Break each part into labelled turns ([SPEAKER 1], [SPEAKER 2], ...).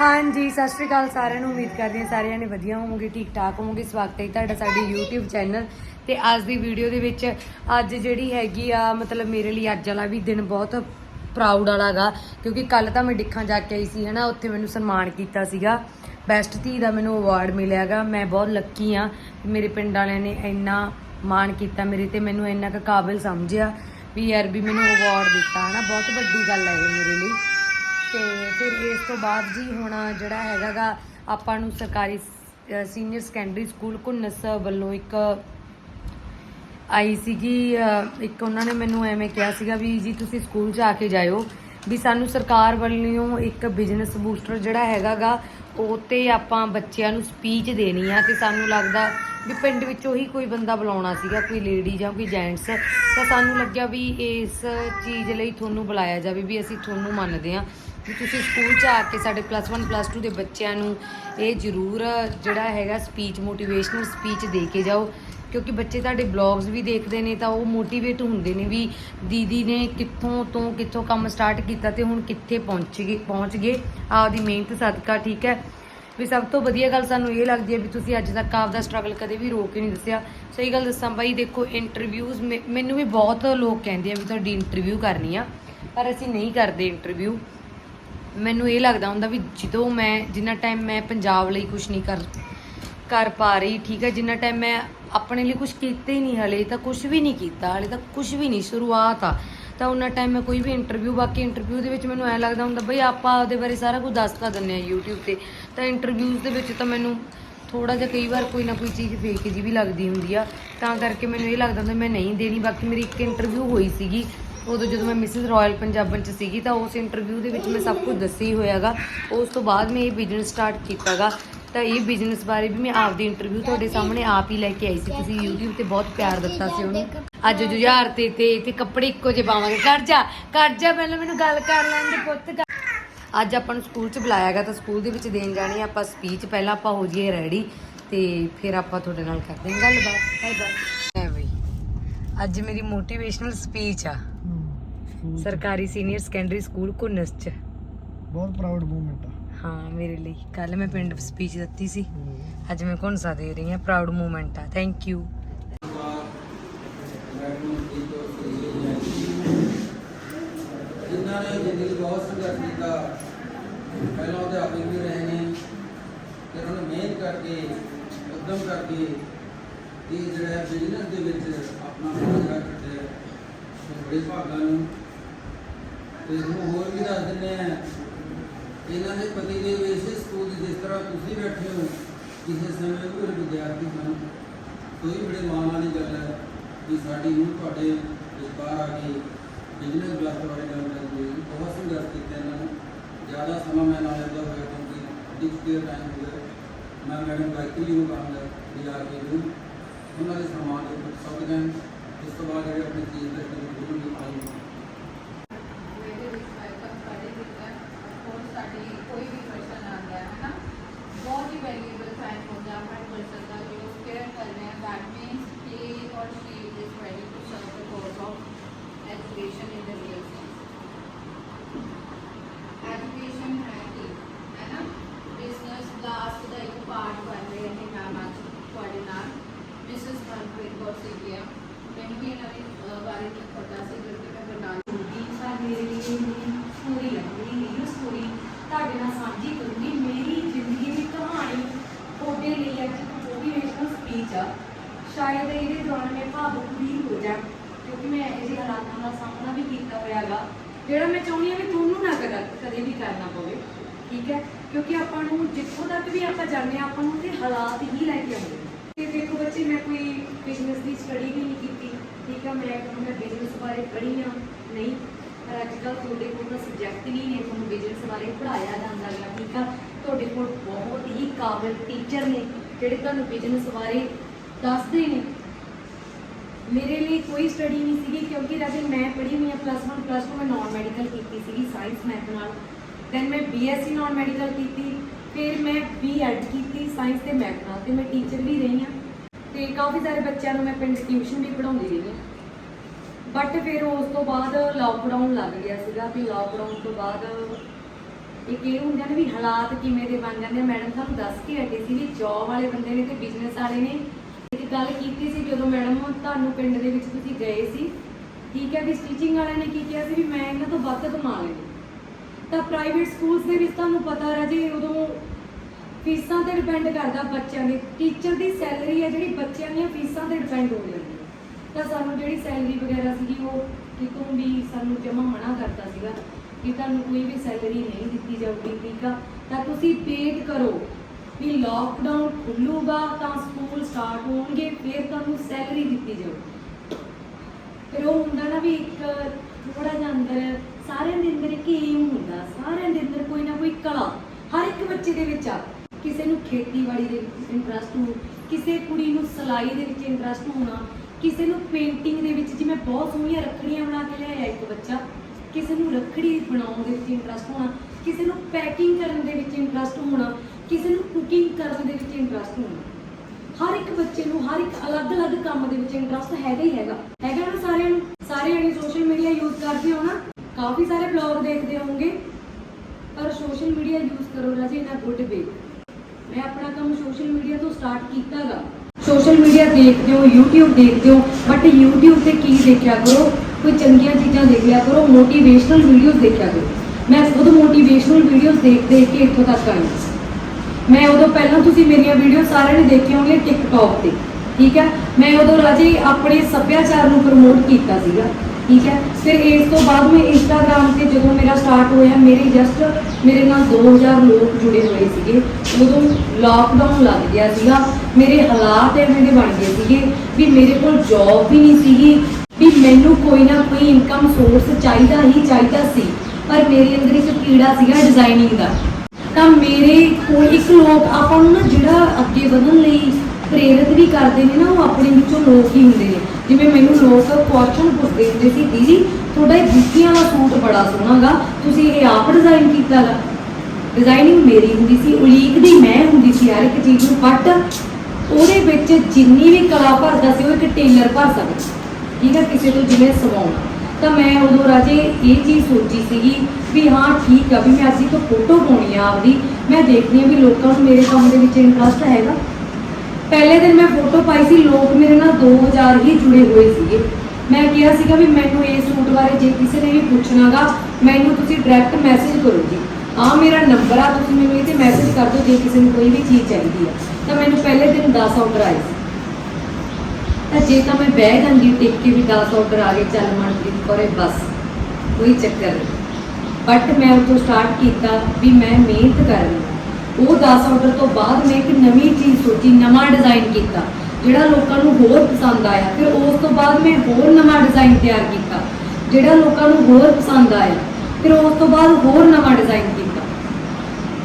[SPEAKER 1] ਹਾਂਜੀ, ਸਤਿ ਸ਼੍ਰੀ ਅਕਾਲ ਸਾਰਿਆਂ ਨੂੰ। ਉਮੀਦ ਕਰਦੀ ਹਾਂ ਸਾਰਿਆਂ ਨੇ ਵਧੀਆ ਹੋਵੋਗੇ ਠੀਕ ਠਾਕ ਹੋਵੋਗੇ। ਸਵਾਗਤ ਹੈ ਤੁਹਾਡਾ ਸਾਡੇ YouTube ਚੈਨਲ ਤੇ ਅੱਜ ਦੀ ਵੀਡੀਓ ਦੇ ਵਿੱਚ ਅੱਜ ਜਿਹੜੀ ਹੈਗੀ ਆ, ਮਤਲਬ ਮੇਰੇ ਲਈ ਅੱਜ ਵਾਲਾ ਵੀ ਦਿਨ ਬਹੁਤ ਪ੍ਰਾਊਡ ਵਾਲਾਗਾ ਕਿਉਂਕਿ ਕੱਲ ਤਾਂ ਮੈਂ ਡਿੱਖਾਂ ਜਾ ਕੇ ਆਈ ਸੀ, ਹਨਾ। ਉੱਥੇ ਮੈਨੂੰ ਸਨਮਾਨ ਕੀਤਾ ਸੀਗਾ। ਬੈਸਟ ਧੀ ਦਾ ਮੈਨੂੰ ਅਵਾਰਡ ਮਿਲਿਆਗਾ ਮੈਂ ਬਹੁਤ ਲੱਕੀ ਆ ਮੇਰੇ ਪਿੰਡ ਵਾਲਿਆਂ ਨੇ ਇੰਨਾ ਮਾਣ ਕੀਤਾ ਮੇਰੇ ਤੇ, ਮੈਨੂੰ ਇੰਨਾ ਕੁ ਕਾਬਿਲ ਸਮਝਿਆ ਵੀ ਯਾਰ ਵੀ ਮੈਨੂੰ ਅਵਾਰਡ ਦਿੱਤਾ, ਹਨਾ। ਬਹੁਤ ਵੱਡੀ ਗੱਲ ਹੈ ਇਹ ਮੇਰੇ ਲਈ। ਤੇ ਫਿਰ ਇਸ ਤੋਂ ਬਾਅਦ ਜੀ ਹੁਣ ਜਿਹੜਾ ਹੈਗਾਗਾ ਆਪਾਂ ਨੂੰ ਸਰਕਾਰੀ ਸੀਨੀਅਰ ਸੈਕੰਡਰੀ ਸਕੂਲ ਕੁੰਨਸ ਵੱਲੋਂ ਇੱਕ ਆਈ ਸੀਗੀ ਇੱਕ ਉਹਨਾਂ ਨੇ ਮੈਨੂੰ ਐਵੇਂ ਕਿਹਾ ਸੀਗਾ ਵੀ ਜੀ ਤੁਸੀਂ ਸਕੂਲ 'ਚ ਆ ਕੇ ਜਾਇਓ ਵੀ ਸਾਨੂੰ ਸਰਕਾਰ ਵੱਲੋਂ ਇੱਕ ਬਿਜ਼ਨਸ ਬੂਸਟਰ ਜਿਹੜਾ ਹੈਗਾਗਾ ਉਹ ਤੇ ਆਪਾਂ ਬੱਚਿਆਂ ਨੂੰ ਸਪੀਚ ਦੇਣੀ ਆ ਤੇ ਸਾਨੂੰ ਲੱਗਦਾ ਵੀ ਪਿੰਡ ਵਿੱਚੋਂ ਹੀ ਕੋਈ ਬੰਦਾ ਬੁਲਾਉਣਾ ਸੀਗਾ, ਕੋਈ ਲੇਡੀ ਜਾਂ ਕੋਈ ਜੈਂਟਸ ਤਾਂ ਸਾਨੂੰ ਲੱਗਿਆ ਵੀ ਇਸ ਚੀਜ਼ ਲਈ ਤੁਹਾਨੂੰ ਬੁਲਾਇਆ ਜਾਵੇ ਵੀ ਅਸੀਂ ਤੁਹਾਨੂੰ ਮੰਨਦੇ ਆ ਵੀ ਤੁਸੀਂ ਸਕੂਲ 'ਚ ਆ ਕੇ ਸਾਡੇ ਪਲੱਸ 1 ਪਲੱਸ 2 ਦੇ ਬੱਚਿਆਂ ਨੂੰ ਇਹ ਜ਼ਰੂਰ ਜਿਹੜਾ ਹੈਗਾ ਸਪੀਚ ਮੋਟੀਵੇਸ਼ਨਲ ਸਪੀਚ ਦੇ ਕੇ ਜਾਓ। ਕਿਉਂਕਿ ਬੱਚੇ ਤੁਹਾਡੇ ਬਲੌਗਸ ਵੀ ਦੇਖਦੇ ਨੇ ਤਾਂ ਉਹ ਮੋਟੀਵੇਟ ਹੁੰਦੇ ਨੇ ਵੀ ਦੀਦੀ ਨੇ ਕਿੱਥੋਂ ਤੋਂ ਕਿੱਥੋਂ ਕੰਮ ਸਟਾਰਟ ਕੀਤਾ ਤੇ ਹੁਣ ਕਿੱਥੇ ਪਹੁੰਚ ਗਏ ਪਹੁੰਚ ਗਏ। ਆਪਦੀ ਮਿਹਨਤ, ਸਦਕਾ, ਠੀਕ ਹੈ? ਵੀ ਸਭ ਤੋਂ ਵਧੀਆ ਗੱਲ ਸਾਨੂੰ ਇਹ ਲੱਗਦੀ ਹੈ ਵੀ ਤੁਸੀਂ ਅੱਜ ਤੱਕ ਆਪਦਾ ਸਟਰਗਲ ਕਦੇ ਵੀ ਰੋਕ ਕੇ ਨਹੀਂ ਦੱਸਿਆ। ਸਹੀ ਗੱਲ ਦੱਸਾਂ ਬਾਈ, ਦੇਖੋ ਇੰਟਰਵਿਊਜ਼ ਮੈਨੂੰ ਵੀ ਬਹੁਤ ਲੋਕ ਕਹਿੰਦੇ ਆ ਵੀ ਤੁਹਾਡੀ ਇੰਟਰਵਿਊ ਕਰਨੀ ਆ, ਪਰ ਅਸੀਂ ਨਹੀਂ ਕਰਦੇ ਇੰਟਰਵਿਊ ਮੈਨੂੰ ਇਹ ਲੱਗਦਾ ਹੁੰਦਾ ਵੀ ਜਦੋਂ ਮੈਂ, ਜਿੰਨਾ ਟਾਈਮ ਮੈਂ ਪੰਜਾਬ ਲਈ ਕੁਝ ਨਹੀਂ ਕਰ ਕਰ ਪਾ ਰਹੀ, ਠੀਕ ਹੈ, ਜਿੰਨਾ ਟਾਈਮ ਮੈਂ ਆਪਣੇ ਲਈ ਕੁਝ ਕੀਤਾ ਹੀ ਨਹੀਂ ਹਲੇ, ਤਾਂ ਕੁਝ ਵੀ ਨਹੀਂ ਕੀਤਾ, ਹਲੇ ਤਾਂ ਕੁਝ ਵੀ ਨਹੀਂ, ਸ਼ੁਰੂਆਤ ਆ। ਤਾਂ ਉਹਨਾਂ ਟਾਈਮ ਮੈਂ ਕੋਈ ਵੀ ਇੰਟਰਵਿਊ ਬਾਕੀ ਇੰਟਰਵਿਊ ਦੇ ਵਿੱਚ ਮੈਨੂੰ ਐ ਲੱਗਦਾ ਹੁੰਦਾ ਬਈ ਆਪਾਂ ਉਹਦੇ ਬਾਰੇ ਸਾਰਾ ਕੁਝ ਦੱਸ ਤਾਂ ਦਿੰਨੇ ਆ YouTube ਤੇ। ਤਾਂ ਇੰਟਰਵਿਊਜ਼ ਦੇ ਵਿੱਚ ਤਾਂ ਮੈਨੂੰ ਥੋੜਾ ਜਿਹਾ ਕਈ ਵਾਰ ਕੋਈ ਨਾ ਕੋਈ ਚੀਜ਼ ਫੇਕ ਜੀ ਵੀ ਲੱਗਦੀ ਹੁੰਦੀ ਆ। ਤਾਂ ਕਰਕੇ ਮੈਨੂੰ ਇਹ ਲੱਗਦਾ ਹੁੰਦਾ ਮੈਂ ਨਹੀਂ ਦੇਣੀ, ਬਾਕੀ ਮੇਰੀ ਇੱਕ ਇੰਟਰਵਿਊ ਹੋਈ ਸੀਗੀ। ਉਦੋਂ ਜਦੋਂ ਮੈਂ ਮਿਸਿਸ ਰਾਇਲ ਪੰਜਾਬਨ ਚ ਸੀਗੀ ਤਾਂ ਉਸ ਇੰਟਰਵਿਊ ਦੇ ਵਿੱਚ ਮੈਂ ਸਭ ਕੁਝ ਦੱਸਿਆ ਹੀ ਹੋਇਆਗਾ। ਉਸ ਤੋਂ ਬਾਅਦ ਮੈਂ ਇਹ ਬਿਜ਼ਨਸ ਸਟਾਰਟ ਕੀਤਾਗਾ। ਤਾਂ ਇਹ ਬਿਜ਼ਨਸ ਬਾਰੇ ਵੀ ਮੈਂ ਆਪਦੀ ਇੰਟਰਵਿਊ ਤੁਹਾਡੇ ਸਾਹਮਣੇ ਆਪ ਹੀ ਲੈ ਕੇ ਆਈ ਸੀ। ਤੁਸੀਂ YouTube ਤੇ ਬਹੁਤ ਪਿਆਰ ਦਿੱਤਾ ਸੀ ਉਹਨੂੰ। ਅੱਜ ਜੁਝਾਰ ਤੇ ਤੇ ਤੇ ਕੱਪੜੇ ਇੱਕੋ ਜਿਹੇ ਪਾਵਾਂਗੇ। ਕਰ ਜਾ ਕਰ ਜਾ, ਪਹਿਲਾਂ ਮੈਨੂੰ ਗੱਲ ਕਰ ਲੈਣ ਦੇ ਪੁੱਤ ਅੱਜ ਆਪਾਂ ਨੂੰ ਸਕੂਲ 'ਚ ਬੁਲਾਇਆਗਾ ਤਾਂ ਸਕੂਲ ਦੇ ਵਿੱਚ ਦੇਣ ਜਾਣੀ ਆਪਾਂ ਸਪੀਚ ਪਹਿਲਾਂ ਆਪਾਂ ਹੋ ਜਾਈਏ ਰੈਡੀ ਤੇ ਫਿਰ ਆਪਾਂ ਤੁਹਾਡੇ ਨਾਲ ਕਰਦੇ ਹਾਂ ਗੱਲਬਾਤ। ਬਾਏ ਬਾਏ ਅੱਜ ਮੇਰੀ ਮੋਟੀਵੇਸ਼ਨਲ ਸਪੀਚ ਆ। ਸਰਕਾਰੀ ਸੀਨੀਅਰ ਸੈਕੰਡਰੀ ਸਕੂਲ ਕੁੰਨਸ 'ਚ।
[SPEAKER 2] ਬਹੁਤ ਪ੍ਰਾਊਡ ਮੂਮੈਂਟ ਆ।
[SPEAKER 1] ਹਾਂ ਮੇਰੇ ਲਈ। ਕੱਲ ਮੈਂ ਪਿੰਡ ਸਪੀਚ ਦਿੱਤੀ ਸੀ। ਅੱਜ ਮੈਂ ਕੁੰਨਸਾ ਦੇ ਰਹੀ ਹਾਂ। ਪ੍ਰਾਊਡ ਮੂਮੈਂਟ ਆ। ਥੈਂਕ ਯੂ
[SPEAKER 3] ਜਿਨ੍ਹਾਂ ਨੇ ਜ਼ਿੰਦਗੀ ਬਹੁਤ ਸੰਘਰਸ਼ ਕੀਤਾ ਪਹਿਲਾਂ ਅਧਿਆਪਕ ਵੀ ਰਹੇ ਨੇ ਤੇ ਉਹਨਾਂ ਨੇ ਮਿਹਨਤ ਕਰਕੇ ਉਦਮ ਕਰਕੇ ਇਹ ਜਿਹੜਾ ਬਿਜ਼ਨਸ ਦੇ ਵਿੱਚ ਆਪਣਾ ਰੋਜ਼ਗਾਰ ਕੱਢਿਆ ਬੜੇ ਭਾਗਾਂ ਨੂੰ ਤੇ ਹੁਣ ਹੋਰ ਵੀ ਦੱਸ ਦਿੰਦੇ ਆ ਇਹਨਾਂ ਦੇ ਪਤੀ ਦੇ ਇਸੇ ਸਕੂਲ ਦੀ ਜਿਸ ਤਰ੍ਹਾਂ ਤੁਸੀਂ ਬੈਠੇ ਹੋ, ਕਿਸੇ ਸਮੇਂ ਕੋਈ ਵਿਦਿਆਰਥੀ ਸਨ ਕੋਈ ਬੜੇ ਮਾਣ ਵਾਲੀ ਗੱਲ ਹੈ ਕਿ ਸਾਡੀ ਨੂੰ ਤੁਹਾਡੇ ਵਿਚਕਾਰ ਆ ਕੇ ਬਿਜ਼ਨਸ ਕਲਾਸ ਬਾਰੇ ਗੱਲ ਕਰਦੇ ਹੈ ਬਹੁਤ ਸੰਘਰਸ਼ ਕੀਤਾ ਇਹਨਾਂ ਨੇ। ਜ਼ਿਆਦਾ ਸਮਾਂ ਮੈਂ ਨਾਲ ਲੱਗਾ ਹੋਇਆ ਕਿਉਂਕਿ ਡਿਸਪਲੇ ਟਾਈਮ ਹੋ ਗਿਆ। ਮੈਂ ਮੈਡਮ ਗਾਇਤਰੀ ਨੂੰ ਕਹਾਂਗਾ ਕਿ ਆ ਕੇ ਨੂੰ ਉਹਨਾਂ ਦੇ ਸਮਾਨ ਦੇ ਉੱਪਰ ਸਭ ਜਾਣ ਇਸ ਤੋਂ ਬਾਅਦ ਜਿਹੜੇ ਆਪਣੀ ਚੀਜ਼ ਦੇ ਗੁਰੂ ਨੂੰ ਆਈ
[SPEAKER 4] ਮੇਰੇ ਵਿੱਚ ਵੈਲਕਮ ਸਾਡੇ ਦਿੱਤਾ ਹੋਰ ਸਾਡੀ ਕੋਈ ਵੀ ਪਰਸਨ ਆ ਗਿਆ ਹੈ ਨਾ ਬਹੁਤ ਹੀ ਵੈਲਿਊਏਬਲ ਟਾਈਮ ਹੁੰਦਾ ਹਰ ਪਰਸਨ ਦਾ ਜੋ ਕੇਅਰ ਕਰ ਰਹੇ ਹੈ that means he or she is ready to serve the cause of education in the real sense education ਹੈ ਕਿ ਹੈ ਨਾ ਬਿਜ਼ਨਸ ਲਾਸਟ ਦਾ ਇੱਕ ਪਾਰਟ ਬਣ ਰਿਹਾ ਹੈ ਮੈਮ ਅੱਜ ਤੁਹਾਡੇ ਨਾਲ ਮਿਸਿਸ ਮਨਪ੍ਰੀਤ ਕੌਰ ਸੀਗੀਆਂ ਮੈਨੂੰ ਵੀ ਇਹਨਾਂ ਦੇ ਅਹ, ਬਾਰੇ ਨਹੀਂ ਪਤਾ ਸੀ ਕਿਉਂਕਿ ਮੈਂ ਬਰਨਾਲਾ
[SPEAKER 5] ਦੀ ਸਾ ਮੇਰੇ ਲਈ ਮੇਰੀ ਸਟੋਰੀ ਹੈ ਮੇਰੀ ਰੀਅਲ ਸਟੋਰੀ ਤੁਹਾਡੇ ਨਾਲ ਸਾਂਝੀ ਕਰੂੰਗੀ ਮੇਰੀ ਜ਼ਿੰਦਗੀ ਦੀ ਕਹਾਣੀ ਤੁਹਾਡੇ ਲਈ ਅੱਜ ਇੱਕ ਮੋਟੀਵੇਸ਼ਨਲ ਸਪੀਚ ਆ ਸ਼ਾਇਦ ਇਹਦੇ ਦੌਰਾਨ ਮੈਂ ਭਾਵੁਕ ਵੀ ਹੋ ਜਾ ਕਿਉਂਕਿ ਮੈਂ ਇਹੋ ਜਿਹੇ ਹਾਲਾਤਾਂ ਦਾ ਸਾਹਮਣਾ ਵੀ ਕੀਤਾ ਹੋਇਆ ਹੋਇਆਗਾ ਜਿਹੜਾ ਮੈਂ ਚਾਹੁੰਦੀ ਹਾਂ ਵੀ ਤੁਹਾਨੂੰ ਨਾ ਕਦਾ ਕਦੇ ਵੀ ਕਰਨਾ ਪਵੇ, ਠੀਕ ਹੈ? ਕਿਉਂਕਿ ਆਪਾਂ ਨੂੰ ਜਿੱਥੋਂ ਤੱਕ ਵੀ ਆਪਾਂ ਜਾਂਦੇ ਹਾਂ, ਆਪਾਂ ਨੂੰ ਉਹਦੇ ਹਾਲਾਤ ਹੀ ਲੈ ਕੇ ਆਉਂਦੇ ਨੇ। ਤੇ ਦੇਖੋ ਬੱਚੇ, ਮੈਂ ਕੋਈ ਬਿਜ਼ਨਸ ਦੀ ਸਟੱਡੀ ਵੀ ਨਹੀਂ ਕੀਤੀ, ਠੀਕ ਹੈ? ਮੈਂ ਮੈਂ ਬਿਜ਼ਨਸ ਬਾਰੇ ਪੜ੍ਹੀ ਆ ਨਹੀਂ? ਪਰ ਅੱਜ ਕੱਲ੍ਹ ਤੁਹਾਡੇ ਕੋਲ ਤਾਂ ਸਬਜੈਕਟ ਨਹੀਂ ਨੇ ਤੁਹਾਨੂੰ ਬਿਜ਼ਨਸ ਬਾਰੇ ਪੜ੍ਹਾਇਆ ਜਾਂਦਾ ਹੈ ਠੀਕ ਆ? ਤੁਹਾਡੇ ਕੋਲ ਬਹੁਤ ਹੀ ਕਾਬਿਲ ਟੀਚਰ ਨੇ, ਜਿਹੜੇ ਤੁਹਾਨੂੰ ਬਿਜ਼ਨਸ ਬਾਰੇ ਦੱਸਦੇ ਨੇ। ਮੇਰੇ ਲਈ ਕੋਈ ਸਟੱਡੀ ਨਹੀਂ ਸੀਗੀ ਕਿਉਂਕਿ ਰਾਜੇ ਮੈਂ ਪੜ੍ਹੀ ਹੋਈ ਹਾਂ ਪਲੱਸ 1 ਪਲੱਸ 2 ਮੈਂ ਨਾਨ ਮੈਡੀਕਲ ਕੀਤੀ ਸੀਗੀ ਸਾਇੰਸ ਮੈਥ ਨਾਲ। ਦੈਨ ਮੈਂ ਬੀਐਸਸੀ ਨਾਨ ਮੈਡੀਕਲ ਕੀਤੀ, ਫਿਰ ਮੈਂ ਬੀਐਡ ਕੀਤੀ ਸਾਇੰਸ ਤੇ ਮੈਥ ਨਾਲ, ਤੇ ਮੈਂ ਟੀਚਰ ਵੀ ਰਹੀ ਹਾਂ। ਤੇ ਕਾਫੀ ਸਾਰੇ ਬੱਚਿਆਂ ਨੂੰ ਮੈਂ ਪਿੰਡ ਟਿਊਸ਼ਨ ਵੀ ਪੜ੍ਹਾਉਂਦੀ ਰਹੀ ਹਾਂ। ਬਟ ਫਿਰ ਉਸ ਤੋਂ ਬਾਅਦ ਲਾਕਡਾਊਨ ਲੱਗ ਗਿਆ ਸੀਗਾ, ਵੀ ਲਾਕਡਾਊਨ ਤੋਂ ਬਾਅਦ
[SPEAKER 1] ਇੱਕ ਇਹ ਹੁੰਦਾ ਨੇ ਵੀ ਹਾਲਾਤ ਕਿਵੇਂ ਦੇ ਬਣ ਜਾਂਦੇ ਆ। ਮੈਡਮ ਤੁਹਾਨੂੰ ਦੱਸ ਕੇ ਹਟੇ ਸੀ ਵੀ ਜੌਬ ਵਾਲੇ ਬੰਦੇ ਨੇ ਤੇ ਬਿਜ਼ਨਸ ਵਾਲੇ ਨੇ ਗੱਲ ਕੀਤੀ ਸੀ ਜਦੋਂ ਮੈਡਮ ਤੁਹਾਨੂੰ ਪਿੰਡ ਦੇ ਵਿੱਚ ਤੁਸੀਂ ਗਏ ਸੀ। ਠੀਕ ਹੈ ਵੀ ਸਟੀਚਿੰਗ ਵਾਲਿਆਂ ਨੇ ਕੀ ਕਿਹਾ ਸੀ ਵੀ ਮੈਂ ਇਹਨਾਂ ਤੋਂ ਵੱਧ ਕਮਾ ਲੈਣੀ ਤਾਂ ਪ੍ਰਾਈਵੇਟ ਸਕੂਲਸ ਦੇ ਵਿੱਚ ਤੁਹਾਨੂੰ ਪਤਾ ਹੈ ਰਾਜੇ ਉਦੋਂ ਫੀਸਾਂ ਤੇ ਡਿਪੈਂਡ ਕਰਦਾ ਬੱਚਿਆਂ ਦੀ। ਟੀਚਰ ਦੀ ਸੈਲਰੀ ਹੈ ਜਿਹੜੀ ਬੱਚਿਆਂ ਦੀਆਂ ਫੀਸਾਂ ਤੇ ਡਿਪੈਂਡ ਹੋ ਜਾਂਦੀ ਤਾਂ ਸਾਨੂੰ ਜਿਹੜੀ ਸੈਲਰੀ ਵਗੈਰਾ ਸੀਗੀ ਉਹ ਕਿਤੋਂ ਵੀ ਸਾਨੂੰ ਜਮਾ ਮਨਾ ਕਰਤਾ ਸੀਗਾ ਕਿ ਤੁਹਾਨੂੰ ਕੋਈ ਵੀ ਸੈਲਰੀ ਨਹੀਂ ਦਿੱਤੀ ਜਾਊਗੀ, ਠੀਕ ਆ? ਤਾਂ ਤੁਸੀਂ ਵੇਟ ਕਰੋ। ਵੀ ਲੋਕਡਾਊਨ ਖੁੱਲੂਗਾ ਤਾਂ ਸਕੂਲ ਸਟਾਰਟ ਹੋਣਗੇ, ਫਿਰ ਤੁਹਾਨੂੰ ਸੈਲਰੀ ਦਿੱਤੀ ਜਾਊਗੀ ਫਿਰ ਉਹ ਹੁੰਦਾ ਨਾ ਵੀ ਇੱਕ ਥੋੜਾ ਜਿਹਾ ਅੰਦਰ, ਸਾਰਿਆਂ ਦੇ ਅੰਦਰ ਇੱਕ ਏਮ ਹੁੰਦਾ, ਸਾਰਿਆਂ ਦੇ ਅੰਦਰ ਕੋਈ ਨਾ ਕੋਈ ਕਲਾ। ਹਰ ਇੱਕ ਬੱਚੇ ਦੇ ਵਿੱਚ ਆ। ਕਿਸੇ ਨੂੰ ਖੇਤੀਬਾੜੀ ਦੇ ਵਿੱਚ ਇੰਟਰਸਟ ਹੋ ਕਿਸੇ ਕੁੜੀ ਨੂੰ ਸਿਲਾਈ ਦੇ ਵਿੱਚ ਇੰਟਰਸਟ ਹੋਣਾ, ਕਿਸੇ ਨੂੰ ਪੇਂਟਿੰਗ ਦੇ ਵਿੱਚ ਜਿਵੇਂ ਬਹੁਤ ਸੋਹਣੀਆਂ ਰੱਖੜੀਆਂ ਬਣਾ ਕੇ ਲਿਆਇਆ ਇੱਕ ਬੱਚਾ, ਕਿਸੇ ਨੂੰ ਰੱਖੜੀ ਬਣਾਉਣ ਦੇ ਵਿੱਚ ਇੰਟਰਸਟ ਹੋਣਾ, ਕਿਸੇ ਨੂੰ ਪੈਕਿੰਗ ਕਰਨ ਦੇ ਵਿੱਚ ਇੰਟਰਸਟ ਹੋਣਾ ਕਿਸੇ ਨੂੰ ਕੁਕਿੰਗ ਕਰਨ ਦੇ ਵਿੱਚ ਇੰਟਰਸਟ ਹੋਣਾ ਹਰ ਇੱਕ ਬੱਚੇ ਨੂੰ ਹਰ ਇੱਕ ਅਲੱਗ-ਅਲੱਗ ਕੰਮ ਦੇ ਵਿੱਚ ਇੰਟਰਸਟ ਹੈਗਾ ਹੀ ਹੈਗਾ। ਹੈਗਾ ਨਾ ਸਾਰਿਆਂ ਨੂੰ? ਸਾਰੇ ਜਣੇ ਸੋਸ਼ਲ ਮੀਡੀਆ ਯੂਜ਼ ਕਰਦੇ ਹੋ ਨਾ ਕਾਫੀ ਸਾਰੇ ਬਲੌਗ ਦੇਖਦੇ ਹੋਵੋਗੇ। ਪਰ ਸੋਸ਼ਲ ਮੀਡੀਆ ਯੂਜ਼ ਕਰੋ ਰਾਜੇ, ਇਨ ਗੁੱਡ ਵੇ ਮੈਂ ਆਪਣਾ ਕੰਮ ਸੋਸ਼ਲ ਮੀਡੀਆ ਤੋਂ ਸਟਾਰਟ ਕੀਤਾਗਾ। ਸੋਸ਼ਲ ਮੀਡੀਆ ਦੇਖਦੇ ਹੋ, YouTube ਦੇਖਦੇ ਹੋ ਬਟ YouTube ਤੇ ਕੀ ਦੇਖਿਆ ਕਰੋ? ਕੋਈ ਚੰਗੀਆਂ ਚੀਜ਼ਾਂ ਦੇਖ ਲਿਆ ਕਰੋ ਮੋਟੀਵੇਸ਼ਨਲ ਵੀਡੀਓਜ਼ ਦੇਖਿਆ ਕਰੋ। ਮੈਂ ਖੁਦ ਮੋਟੀਵੇਸ਼ਨਲ ਵੀਡੀਓਜ਼ ਦੇਖ ਦੇਖ ਕੇ ਇੱਥੋਂ ਤੱਕ ਆਈ। ਮੈਂ ਉਦੋਂ ਪਹਿਲਾਂ ਤੁਸੀਂ ਮੇਰੀਆਂ ਵੀਡੀਓ ਸਾਰਿਆਂ ਨੇ ਦੇਖੀਆਂ ਹੋਣਗੀਆਂ ਟਿਕਟੌਕ ਤੇ, ਠੀਕ ਹੈ? ਮੈਂ ਉਦੋਂ ਰਾਜੇ ਆਪਣੇ ਸੱਭਿਆਚਾਰ ਨੂੰ ਪ੍ਰਮੋਟ ਕੀਤਾ ਸੀਗਾ, ਠੀਕ ਹੈ? ਫਿਰ ਇਸ ਤੋਂ ਬਾਅਦ ਮੈਂ ਇੰਸਟਾਗ੍ਰam ਤੇ ਜਦੋਂ ਮੇਰਾ ਸਟਾਰਟ ਹੋਇਆ, ਮੇਰੇ ਜਸਟ ਮੇਰੇ ਨਾਲ 2000 ਲੋਕ ਜੁੜੇ ਹੋਏ ਸੀਗੇ। ਉਦੋਂ ਲਾਕਡਾਊਨ ਲੱਗ ਗਿਆ ਸੀਗਾ, ਮੇਰੇ ਹਾਲਾਤ ਐਵੇਂ ਦੇ ਬਣ ਗਏ ਸੀਗੇ ਵੀ ਮੇਰੇ ਕੋਲ ਜੌਬ ਵੀ ਨਹੀਂ ਸੀਗੀ, ਵੀ ਮੈਨੂੰ ਕੋਈ ਨਾ ਕੋਈ ਇਨਕਮ ਸੋਰਸ ਚਾਹੀਦਾ ਹੀ ਚਾਹੀਦਾ ਸੀ। ਪਰ ਮੇਰੇ ਅੰਦਰ ਇੱਕ ਕੀੜਾ ਸੀਗਾ ਡਿਜ਼ਾਈਨਿੰਗ ਦਾ। ਤਾਂ ਮੇਰੇ ਕੋਲ ਇੱਕ ਲੋਕ, ਆਪਾਂ ਨੂੰ ਨਾ ਜਿਹੜਾ ਅੱਗੇ ਵਧਣ ਲਈ ਪ੍ਰੇਰਿਤ ਵੀ ਕਰਦੇ ਨੇ ਨਾ, ਉਹ ਆਪਣੇ ਵਿੱਚੋਂ ਲੋਕ ਹੀ ਹੁੰਦੇ ਨੇ। ਜਿਵੇਂ ਮੈਨੂੰ ਲੋਕ ਕੁਐਸਚਨ ਪੁੱਛਦੇ ਹੁੰਦੇ ਸੀ, ਦੀਦੀ, ਤੁਹਾਡਾ ਇਹ ਜੁੱਤੀਆਂ ਵਾਲਾ ਸੂਟ ਬੜਾ ਸੋਹਣਾਗਾ, ਤੁਸੀਂ ਇਹ ਆਪ ਡਿਜ਼ਾਈਨ ਕੀਤਾਗਾ? ਡਿਜ਼ਾਈਨਿੰਗ ਮੇਰੀ ਹੁੰਦੀ ਸੀ, ਉਲੀਕ ਦੀ ਮੈਂ ਹੁੰਦੀ ਸੀ ਹਰ ਇੱਕ ਚੀਜ਼ ਨੂੰ ਬਟ ਉਹਦੇ ਵਿੱਚ ਜਿੰਨੀ ਵੀ ਕਲਾ ਭਰਦਾ ਸੀ, ਉਹ ਇੱਕ ਟੇਲਰ ਭਰ ਸਕਦਾ। ਠੀਕ ਹੈ, ਕਿਸੇ ਤੋਂ ਜਿਵੇਂ ਸਵਾਉਣਾ। ਤਾਂ ਮੈਂ ਉਦੋਂ ਰਾਜੇ ਇਹ ਚੀਜ਼ ਸੋਚੀ ਸੀਗੀ ਵੀ ਹਾਂ, ਠੀਕ ਆ ਵੀ ਮੈਂ ਅਸੀਂ ਤੋਂ ਫੋਟੋ ਪਾਉਣੀ ਆ ਆਪਦੀ। ਮੈਂ ਦੇਖਦੀ ਆ ਵੀ ਲੋਕਾਂ ਨੂੰ ਮੇਰੇ ਕੰਮ ਦੇ ਵਿੱਚ ਇੰਟਰਸਟ ਹੈਗਾ। ਪਹਿਲੇ ਦਿਨ ਮੈਂ ਫੋਟੋ ਪਾਈ ਸੀ, ਲੋਕ ਮੇਰੇ ਨਾਲ 2000 ਹੀ ਜੁੜੇ ਹੋਏ ਸੀਗੇ। ਮੈਂ ਕਿਹਾ ਸੀਗਾ ਵੀ ਮੈਨੂੰ ਇਹ ਸੂਟ ਬਾਰੇ ਜੇ ਕਿਸੇ ਨੇ ਵੀ ਪੁੱਛਣਾਗਾ ਮੈਨੂੰ ਤੁਸੀਂ ਡਾਇਰੈਕਟ ਮੈਸੇਜ ਕਰੋ ਜੀ। ਆ ਮੇਰਾ ਨੰਬਰ ਆ, ਤੁਸੀਂ ਮੈਨੂੰ ਇਹ ਤੇ ਮੈਸੇਜ ਕਰ ਦਿਓ ਜੇ ਕਿਸੇ ਨੂੰ ਕੋਈ ਵੀ ਚੀਜ਼ ਚਾਹੀਦੀ ਆ। ਤਾਂ ਮੈਨੂੰ ਪਹਿਲੇ ਦਿਨ 10 ਆਰਡਰ ਆਏ ਸੀ। ਤਾਂ ਜੇ ਤਾਂ ਮੈਂ ਬਹਿ ਜਾਂਦੀ, ਟਿਕ ਕੇ ਵੀ 10 ਆਰਡਰ ਆ ਗਏ ਚੱਲ ਮਨਪ੍ਰੀਤ ਕਰੇ, ਬਸ। ਕੋਈ ਚੱਕਰ ਨਹੀਂ। ਬਟ ਮੈਂ ਉਦੋਂ ਸਟਾਰਟ ਕੀਤਾ ਵੀ ਮੈਂ ਮਿਹਨਤ ਕਰਨੀ। ਆ। ਉਹ 10 ਆਰਡਰ ਤੋਂ ਬਾਅਦ ਮੈਂ ਇੱਕ ਨਵੀਂ ਚੀਜ਼ ਸੋਚੀ, ਨਵਾਂ ਡਿਜ਼ਾਈਨ ਕੀਤਾ, ਜਿਹੜਾ ਲੋਕਾਂ ਨੂੰ ਹੋਰ ਪਸੰਦ ਆਇਆ। ਫਿਰ ਉਸ ਤੋਂ ਬਾਅਦ ਮੈਂ ਹੋਰ ਨਵਾਂ ਡਿਜ਼ਾਈਨ ਤਿਆਰ ਕੀਤਾ, ਜਿਹੜਾ ਲੋਕਾਂ ਨੂੰ ਹੋਰ ਪਸੰਦ ਆਇਆ। ਫਿਰ ਉਸ ਤੋਂ ਬਾਅਦ ਹੋਰ ਨਵਾਂ ਡਿਜ਼ਾਈਨ ਕੀਤਾ।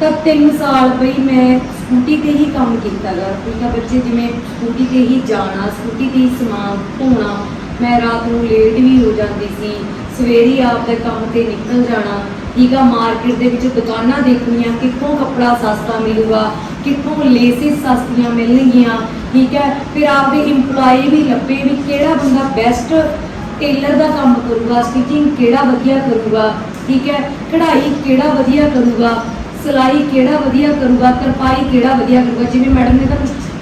[SPEAKER 1] ਤਾਂ 3 ਸਾਲ ਬਈ ਮੈਂ ਸਕੂਟੀ ਤੇ ਹੀ ਕੰਮ ਕੀਤਾ ਗਾ, ਠੀਕ ਆ ਬੱਚੇ ਜਿਵੇਂ ਸਕੂਟੀ ਤੇ ਹੀ ਜਾਣਾ, ਸਕੂਟੀ ਤੇ ਹੀ ਸਮਾਨ ਧੋਣਾ, ਮੈਂ ਰਾਤ ਨੂੰ ਲੇਟ ਵੀ ਹੋ ਜਾਂਦੀ ਸੀ, ਸਵੇਰੇ ਆਪਦੇ ਕੰਮ ਤੇ ਨਿਕਲ ਜਾਣਾ, ਠੀਕ ਆ? ਮਾਰਕੀਟ ਦੇ ਵਿੱਚ ਦੁਕਾਨਾਂ ਦੇਖਣੀਆਂ, ਕਿੱਥੋਂ ਕੱਪੜਾ ਸਸਤਾ ਮਿਲੂਗਾ, ਕਿੱਥੋਂ ਲੇਸਿਸ ਸਸਤੀਆਂ ਮਿਲਣਗੀਆਂ, ਠੀਕ ਹੈ ਫਿਰ ਆਪਦੇ EMPLOYE ਵੀ ਲੱਭੇ ਵੀ ਕਿਹੜਾ ਬੰਦਾ ਬੈਸਟ ਟੇਲਰ ਦਾ ਕੰਮ ਕਰੂਗਾ ਸਟਿਚਿੰਗ ਕਿਹੜਾ ਵਧੀਆ ਕਰੂਗਾ, ਠੀਕ ਹੈ ਕਢਾਈ ਕਿਹੜਾ ਵਧੀਆ ਕਰੂਗਾ ਸਿਲਾਈ ਕਿਹੜਾ ਵਧੀਆ ਕਰੂਗਾ, ਤਰਪਾਈ ਕਿਹੜਾ ਵਧੀਆ ਕਰੂਗਾ? ਜਿਵੇਂ ਮੈਡਮ ਨੇ ਤਾਂ